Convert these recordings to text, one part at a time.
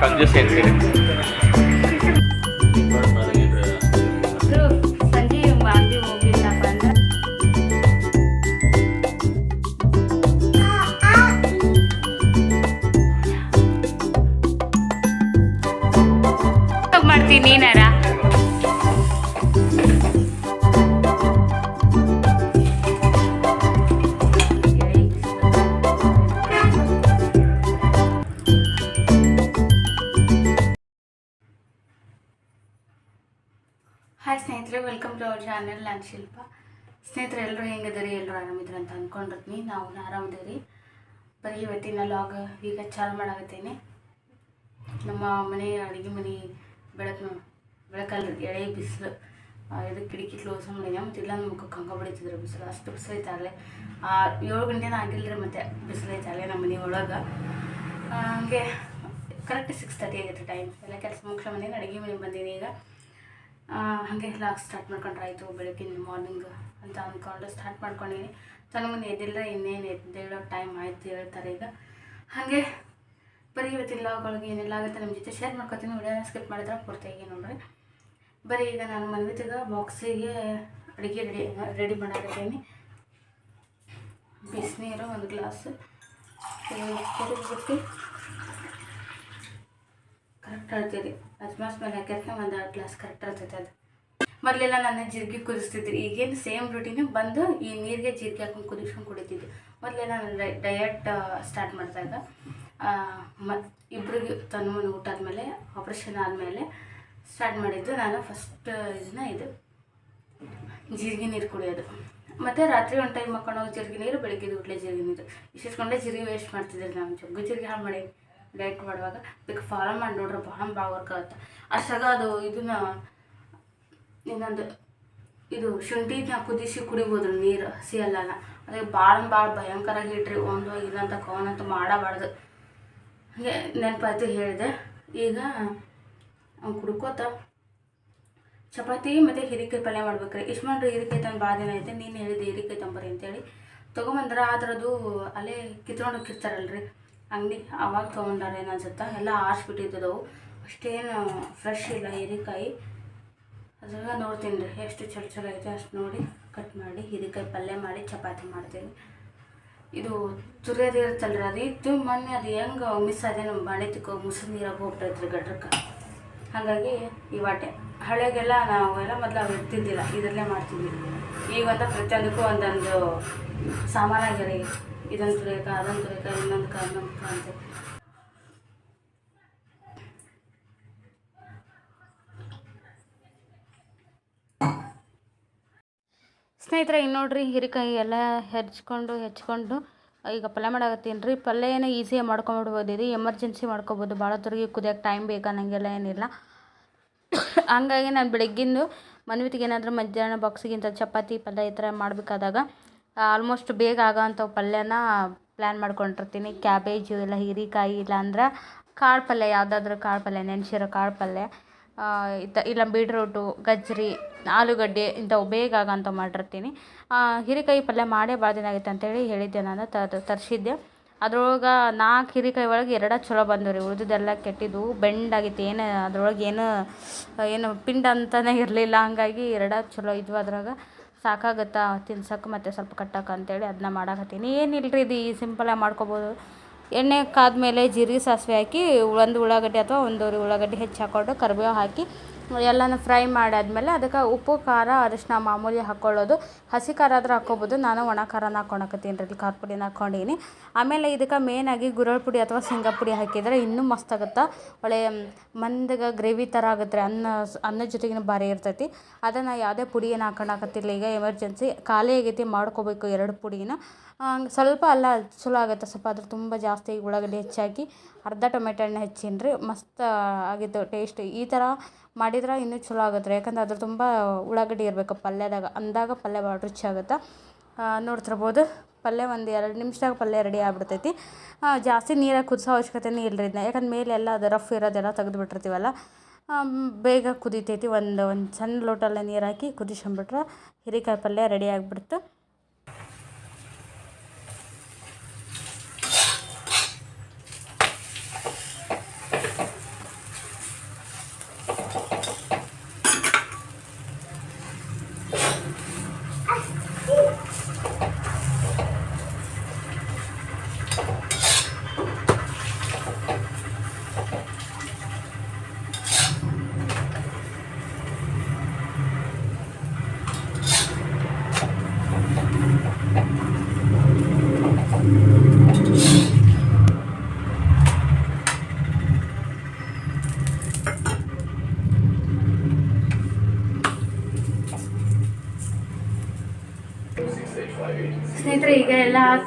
ಕಂಜೂಸ್ ಅಂತೀರಿ ಸಂಜೆ ನಾನು ಶಿಲ್ಪ. ಸ್ನೇಹಿತರೆ ಎಲ್ಲರೂ ಹೆಂಗಿದ್ದಾರೆ? ಎಲ್ಲರೂ ಆರಾಮಿದ್ರು ಅಂತ ಅಂದ್ಕೊಂಡಿರ್ತೀನಿ ನಾವು ಆರಾಮದೇವ್ರಿ ಬರೀ ಇವತ್ತಿನ ಲಾಗ್ ಈಗ ಚಾಲು ಮಾಡಾಕತ್ತೀನಿ. ನಮ್ಮ ಮನೆ ಅಡುಗೆ ಮನೆ ಬೆಳಕು ಬೆಳಕಲ್ಲ ಎಳೆ ಬಿಸಿಲು ಇದು ಕಿಟಕಿ ಕ್ಲೋಸ್ ಮಾಡಿದೆ ಮತ್ತು ಇಲ್ಲ ನಮ್ಮ ಮುಖಕ್ಕೆ ಹಂಗೆ ಬಡಿತಿದ್ರು. ಬಿಸಿಲು ಅಷ್ಟು ಬಿಸಿಲು ಐತೆ ಅಲ್ಲೇ ಏಳು ಗಂಟೆನ ಆಗಿಲ್ಲರಿ ಮತ್ತೆ ಬಿಸಿಲು ಐತೆ ಅಲ್ಲೇ ನಮ್ಮ ಮನೆ ಒಳಗೆ. ಹಂಗೆ ಕರೆಕ್ಟ್ ಸಿಕ್ಸ್ ತರ್ಟಿ ಆಗೈತೆ ಟೈಮ್ ಎಲ್ಲ ಕೆಲಸ ಮುಖ್ಯ ಬಂದೀನಿ ಅಡುಗೆ ಮನೆಗೆ ಬಂದೀನಿ ಈಗ. ಆ, ಹಾಗೆ ಲಾಗ್ ಸ್ಟಾರ್ಟ್ ಮಾಡ್ಕೊಂಡ್ರೆ ಆಯಿತು ಬೆಳಗ್ಗೆ ಮಾರ್ನಿಂಗ್ ಅಂತ ಅಂದ್ಕೊಂಡು ಸ್ಟಾರ್ಟ್ ಮಾಡ್ಕೊಂಡಿದ್ದೀನಿ ಮುಂದೆ ಎದ್ದಿಲ್ಲ ಇನ್ನೇನು ಎದ್ದೇಳೋ ಟೈಮ್ ಆಯ್ತು ಹೇಳ್ತಾರೆ ಈಗ. ಹಾಗೆ ಬರೀ ಇವತ್ತಿನ ಲಾಗ್ ಒಳಗೆ ಏನೆಲ್ಲ ಆಗುತ್ತೆ ನಮ್ಮ ಜೊತೆ ಶೇರ್ ಮಾಡ್ಕೊತೀನಿ. ವಿಡಿಯೋ ಸ್ಕಿಪ್ ಮಾಡಿದ್ರೆ ಪೂರ್ತಿಯಾಗಿ ನೋಡ್ರಿ. ಬರೀ ಈಗ ನಾನು ಮನ್ವಿತಿಗ ಬಾಕ್ಸಿಗೆ ಅಡುಗೆ ರೆಡಿ ರೆಡಿ ಮಾಡಾಕತ್ತೀನಿ. ಬಿಸಿನೀರು, ಒಂದು ಗ್ಲಾಸ್ ಕುಡಿದ್ಬಿಟ್ಟು ಕರೆಕ್ಟ್ ಹೇಳ್ತೀರಿ ಅಜ್ಮಾಸ್ ಮೇಲೆ ಹಾಕಿದ್ರೆ ಒಂದು ಗ್ಲಾಸ್ ಕರೆಕ್ಟ್ ಇರ್ತೈತೆ ಅದು. ಮೊದಲೆಲ್ಲ ನಾನು ಜೀರಿಗೆ ಕುದಿಸ್ತಿದ್ರು. ಈಗೇನು ಸೇಮ್ ರೂಟೀನು ಬಂದು ಈ ನೀರಿಗೆ ಜೀರಿಗೆ ಹಾಕೊಂಡು ಕುದಿಸ್ಕೊಂಡು ಕುಡಿತಿದ್ದೆ. ಮೊದಲೆಲ್ಲ ನಾನು ಡಯಟ್ ಸ್ಟಾರ್ಟ್ ಮಾಡಿದಾಗ ಮತ್ತು ಇಬ್ಬರಿಗೆ ತನ್ನ ಊಟ ಆದಮೇಲೆ ಆಪ್ರೇಷನ್ ಆದಮೇಲೆ ಸ್ಟಾರ್ಟ್ ಮಾಡಿದ್ದು ನಾನು ಫಸ್ಟ್ ಇದನ್ನ ಇದು, ಜೀರಿಗೆ ನೀರು ಕುಡಿಯೋದು. ಮತ್ತು ರಾತ್ರಿ ಒಂದು ಟೈಮ್ ಮಕ್ಕೊಂಡು ಜೀರಿಗೆ ನೀರು, ಬೆಳಗ್ಗೆ ಊಟ್ಲೆ ಜೀರಿಗೆ ನೀರು. ಇಷ್ಟಿಸ್ಕೊಂಡೆ ಜೀರಿಗೆ ವೇಸ್ಟ್ ಮಾಡ್ತಿದ್ದೆ ನಾನು ಜಗ್ಗು ಜೀರಿಗೆ ಹಾಳು ಮಾಡಿ. ಡಯಟ್ ಮಾಡುವಾಗ, ಅದಕ್ಕೆ ಫಾಲೋ ಮಾಡಿ ನೋಡ್ರಿ ಭಾಳ ಭಾಳ ವರ್ಕ್ ಆಗುತ್ತೆ. ಅಷ್ಟಾಗ ಅದು ಇದನ್ನ ಇನ್ನೊಂದು ಇದು ಶುಂಠಿನ ಕುದಿಸಿ ಕುಡಿಬೋದು ನೀರು, ಹಸಿ ಅಲ್ಲ ಅದಕ್ಕೆ ಭಾಳ ಭಾಳ ಭಯಂಕರ ಇಟ್ರಿ ಒಂದು ಇದಂತ ಕವನಂತ ಮಾಡಬಾರ್ದು. ಹಾಗೆ ನೆನಪಾಯ್ತು ಹೇಳಿದೆ. ಈಗ ಕುಡ್ಕೋತ, ಚಪಾತಿ ಮತ್ತು ಹೀರಿಕಾಯಿ ಪಲ್ಯ ಮಾಡ್ಬೇಕ್ರಿ ಇಷ್ಟು ಮಾಡ್ರಿ ಹೀರೆಕಾಯಿ ತಂದು ಭಾಳ ದಿನ ಐತೆ, ನೀನು ಹೇಳಿದೆ ಹೀರಿಕಾಯಿ ತಂಬರಿ ಅಂತೇಳಿ. ತೊಗೊಂಬಂದ್ರೆ ಆದ್ರದು ಅಲ್ಲೇ ಕಿತ್ಕೊಂಡು ಹೋಗಿರ್ತಾರಲ್ರಿ ಅಂಗಡಿ ಅವಾಗ ತೊಗೊಂಡಾರೆ ಏನು ಅನ್ಸುತ್ತೆ ಎಲ್ಲ ಆರಿಸ್ಬಿಟ್ಟಿದ್ದವು ಅಷ್ಟೇನು ಫ್ರೆಶ್ ಇಲ್ಲ ಹೀರೆಕಾಯಿ. ಅದ್ರಾಗ ನೋಡ್ತೀನಿ ರೀ. ಎಷ್ಟು ಚಲೋ ಚಲೋ ಐತೆ ಅಷ್ಟು ನೋಡಿ ಕಟ್ ಮಾಡಿ ಹೀರೆಕಾಯಿ ಪಲ್ಯ ಮಾಡಿ ಚಪಾತಿ ಮಾಡ್ತೀನಿ. ಇದು ತುರಿಯೋದು ರೀ ಅದು? ಇತ್ತು ಮೊನ್ನೆ ಅದು ಹೆಂಗೆ ಮಿಸ್ ಅದೇನು ಮಾಡಿದ್ದಕ್ಕೆ ಮುಸುರು ನೀರಾಗ ಹೋಗ್ಬಿಟ್ಟೈತ್ರಿ ಗಡ್ರಕ್ಕೆ ಹಾಗಾಗಿ ಈ ವಾಟೆ ಹಳೆಗೆಲ್ಲ ನಾವು ಎಲ್ಲ ಮೊದಲು ಅವು ಇರ್ತಿದ್ದಿಲ್ಲ. ಇದರಲ್ಲೇ ಮಾಡ್ತಿದ್ವಿ. ಈಗ ಒಂದು ಪ್ರತಿಯೊಂದಕ್ಕೂ ಒಂದೊಂದು ಸಾಮಾನಾಗ್ಯಾರ ಈಗ ಇದೊಂದು ತುರಿಯಕ ಅದೊಂದು ತುರಿಯಕ ಇನ್ನೊಂದು ಕಾರ್ ಸ್ನೇಹಿತರೆ, ಇನ್ನು ನೋಡ್ರಿ, ಹೀರೆಕಾಯಿ ಎಲ್ಲ ಹೆಚ್ಕೊಂಡು ಹೆಚ್ಕೊಂಡು, ಈಗ ಪಲ್ಯ ಮಾಡಾಕತ್ತೀನಿ ರೀ. ಪಲ್ಯ ಏನೋ ಈಸಿಯಾಗಿ ಮಾಡ್ಕೊಂಬಿಡ್ಬೋದು ಇದು. ಎಮರ್ಜೆನ್ಸಿ ಮಾಡ್ಕೊಬೋದು. ಭಾಳ ಹೊತ್ತಿಗೆ ಕುದಿಯೋಕೆ ಟೈಮ್ ಬೇಕನ್ನಂಗೆಲ್ಲ ಏನಿಲ್ಲ. ಹಂಗಾಗಿ ನಾನು ಬೆಳಗ್ಗಿಂದು ಮನ್ವಿತಿಗೆ ಏನಾದರೂ ಮಧ್ಯಾಹ್ನ ಬಾಕ್ಸಿಗಿಂತ ಚಪಾತಿ ಪಲ್ಯ ಈ ಥರ ಮಾಡಬೇಕಾದಾಗ ಆಲ್ಮೋಸ್ಟ್ ಬೇಗ ಆಗೋ ಅಂಥವು ಪಲ್ಯನ ಪ್ಲ್ಯಾನ್ ಮಾಡ್ಕೊಂಡಿರ್ತೀನಿ. ಕ್ಯಾಬೇಜು ಇಲ್ಲ ಹೀರೆಕಾಯಿ ಇಲ್ಲ ಅಂದ್ರೆ ಕಾಳು ಪಲ್ಯ, ಯಾವುದಾದ್ರೂ ಕಾಳು ಪಲ್ಯ, ನೆನೆಸಿರೋ ಕಾಳು ಪಲ್ಯ ಇತ್ತ, ಇಲ್ಲ ಬೀಟ್ರೂಟು, ಗಜ್ಜರಿ, ಆಲೂಗಡ್ಡೆ ಇಂಥವು ಬೇಗ ಆಗೋಂಥವು ಮಾಡಿರ್ತೀನಿ. ಹೀರೆಕಾಯಿ ಪಲ್ಯ ಮಾಡೇ ಭಾಳ ದಿನ ಆಗೈತೆ ಅಂತೇಳಿ ಹೇಳಿದ್ದೆ ನಾನು ತರಿಸಿದ್ದೆ. ಅದ್ರೊಳಗೆ ನಾಲ್ಕು ಹೀರೆಕಾಯಿ ಒಳಗೆ ಎರಡ ಚಲೋ ಬಂದವು ರೀ, ಉಳಿದಿದ್ದೆಲ್ಲ ಬೆಂಡ ಬೆಂಡಾಗಿತ್ತು ಏನು, ಅದ್ರೊಳಗೆ ಏನು ಏನು ಪಿಂಡ ಅಂತಲೇ ಇರಲಿಲ್ಲ, ಹಂಗಾಗಿ ಎರಡ ಚಲೋ ಇದ್ವು ಅದ್ರಾಗ. ಸಾಕಾಗತ್ತಾ? ತಿನ್ಸಕ್ಕೆ ಮತ್ತು ಸ್ವಲ್ಪ ಕಟ್ಟಕ್ಕೆ ಅಂತೇಳಿ ಅದನ್ನ ಮಾಡಾಕತ್ತೀನಿ. ಏನಿಲ್ಲ ರೀ ಇದು? ಈ ಸಿಂಪಲಾಗಿ ಮಾಡ್ಕೊಬೋದು. ಎಣ್ಣೆ ಕಾದ್ಮೇಲೆ ಜೀರಿಗೆ ಸಾಸಿವೆ ಹಾಕಿ, ಒಂದು ಉಳ್ಳಾಗಡ್ಡಿ ಅಥವಾ ಒಂದೂವರೆ ಉಳ್ಳಾಗಡ್ಡಿ ಹೆಚ್ಚಿ ಹಾಕ್ಕೊಂಡು ಕರಿಬೇವು ಹಾಕಿ, ಎಲ್ಲನೂ ಫ್ರೈ ಮಾಡಾದ್ಮೇಲೆ ಅದಕ್ಕೆ ಉಪ್ಪು, ಖಾರ ಅರಿಶಿನ ಮಾಮೂಲಿ ಹಾಕ್ಕೊಳ್ಳೋದು ಹಸಿ ಖಾರ ಆದ್ರೆ ಹಾಕ್ಕೊಬೋದು. ನಾನು ಒಣ ಖಾರನ ಹಾಕ್ಕೊಳಕತ್ತೀನಿ ರೀ ಖಾರ ಪುಡಿನ ಹಾಕ್ಕೊಂಡೀನಿ ಆಮೇಲೆ ಇದಕ್ಕೆ ಮೇನಾಗಿ ಗುರಳ್ ಪುಡಿ ಅಥವಾ ಶೇಂಗಾ ಪುಡಿ ಹಾಕಿದರೆ ಇನ್ನೂ ಮಸ್ತ್ ಆಗುತ್ತೆ. ಒಳ್ಳೆಯ ಮಂದಗೆ ಗ್ರೇವಿ ಥರ ಆಗುತ್ತೆ. ಅನ್ನ ಅನ್ನದ ಜೊತೆಗಿನ ಭಾರಿ ಇರ್ತೈತಿ. ಅದನ್ನು ಯಾವುದೇ ಪುಡಿ ಏನು ಈಗ ಎಮರ್ಜೆನ್ಸಿ ಖಾಲಿ ಆಗೈತಿ, ಮಾಡ್ಕೋಬೇಕು ಎರಡು ಪುಡಿನ. ಸ್ವಲ್ಪ ಅಲ್ಲ, ಚಲೋ ಆಗುತ್ತೆ. ಸ್ವಲ್ಪ ಅದ್ರ ತುಂಬ ಜಾಸ್ತಿ ಉಳ್ಳಾಗಡ್ಡಿ ಹೆಚ್ಚಾಕಿ ಅರ್ಧ ಟೊಮೆಟೊ ಹಣ್ಣು ಹೆಚ್ಚೀನಿ ರೀ ಮಸ್ತ್ ಆಗಿತ್ತು ಟೇಸ್ಟ್ ಈ ಥರ ಮಾಡಿದ್ರೆ ಇನ್ನೂ ಚಲೋ ಆಗುತ್ತೆ. ರೀ ಯಾಕಂದ್ರೆ ಅದ್ರ ತುಂಬ ಉಳ್ಳಾಗಡ್ಡಿ ಇರಬೇಕು. ಪಲ್ಯದಾಗ, ಅಂದಾಗ ಪಲ್ಯ ಭಾಳ ರುಚಿ ಆಗುತ್ತೆ? ನೋಡ್ತಿರ್ಬೋದು. ಪಲ್ಯ ಒಂದು ಎರಡು ನಿಮಿಷದಾಗ ಪಲ್ಯ ರೆಡಿ ಆಗ್ಬಿಡ್ತೈತಿ. ಜಾಸ್ತಿ ನೀರಾಗಿ ಕುದಿಸೋ ಅವಶ್ಯಕತೆನೇ ಇಲ್ಲ ಇದನ್ನ ಯಾಕಂದ್ರೆ ಮೇಲೆ ಎಲ್ಲ ಅದು ರಫ್ ಇರೋದೆಲ್ಲ ತೆಗೆದು ಬಿಟ್ಟಿರ್ತೀವಲ್ಲ ಬೇಗ ಕುದೀತೈತಿ. ಒಂದು ಒಂದು ಸಣ್ಣ ಲೋಟಲ್ಲ ನೀರು ಹಾಕಿ ಕುದಿಸ್ಕೊಂಬಿಟ್ರೆ ಹೀರೆಕಾಯಿ ಪಲ್ಯ ರೆಡಿ ಆಗಿಬಿಡ್ತು.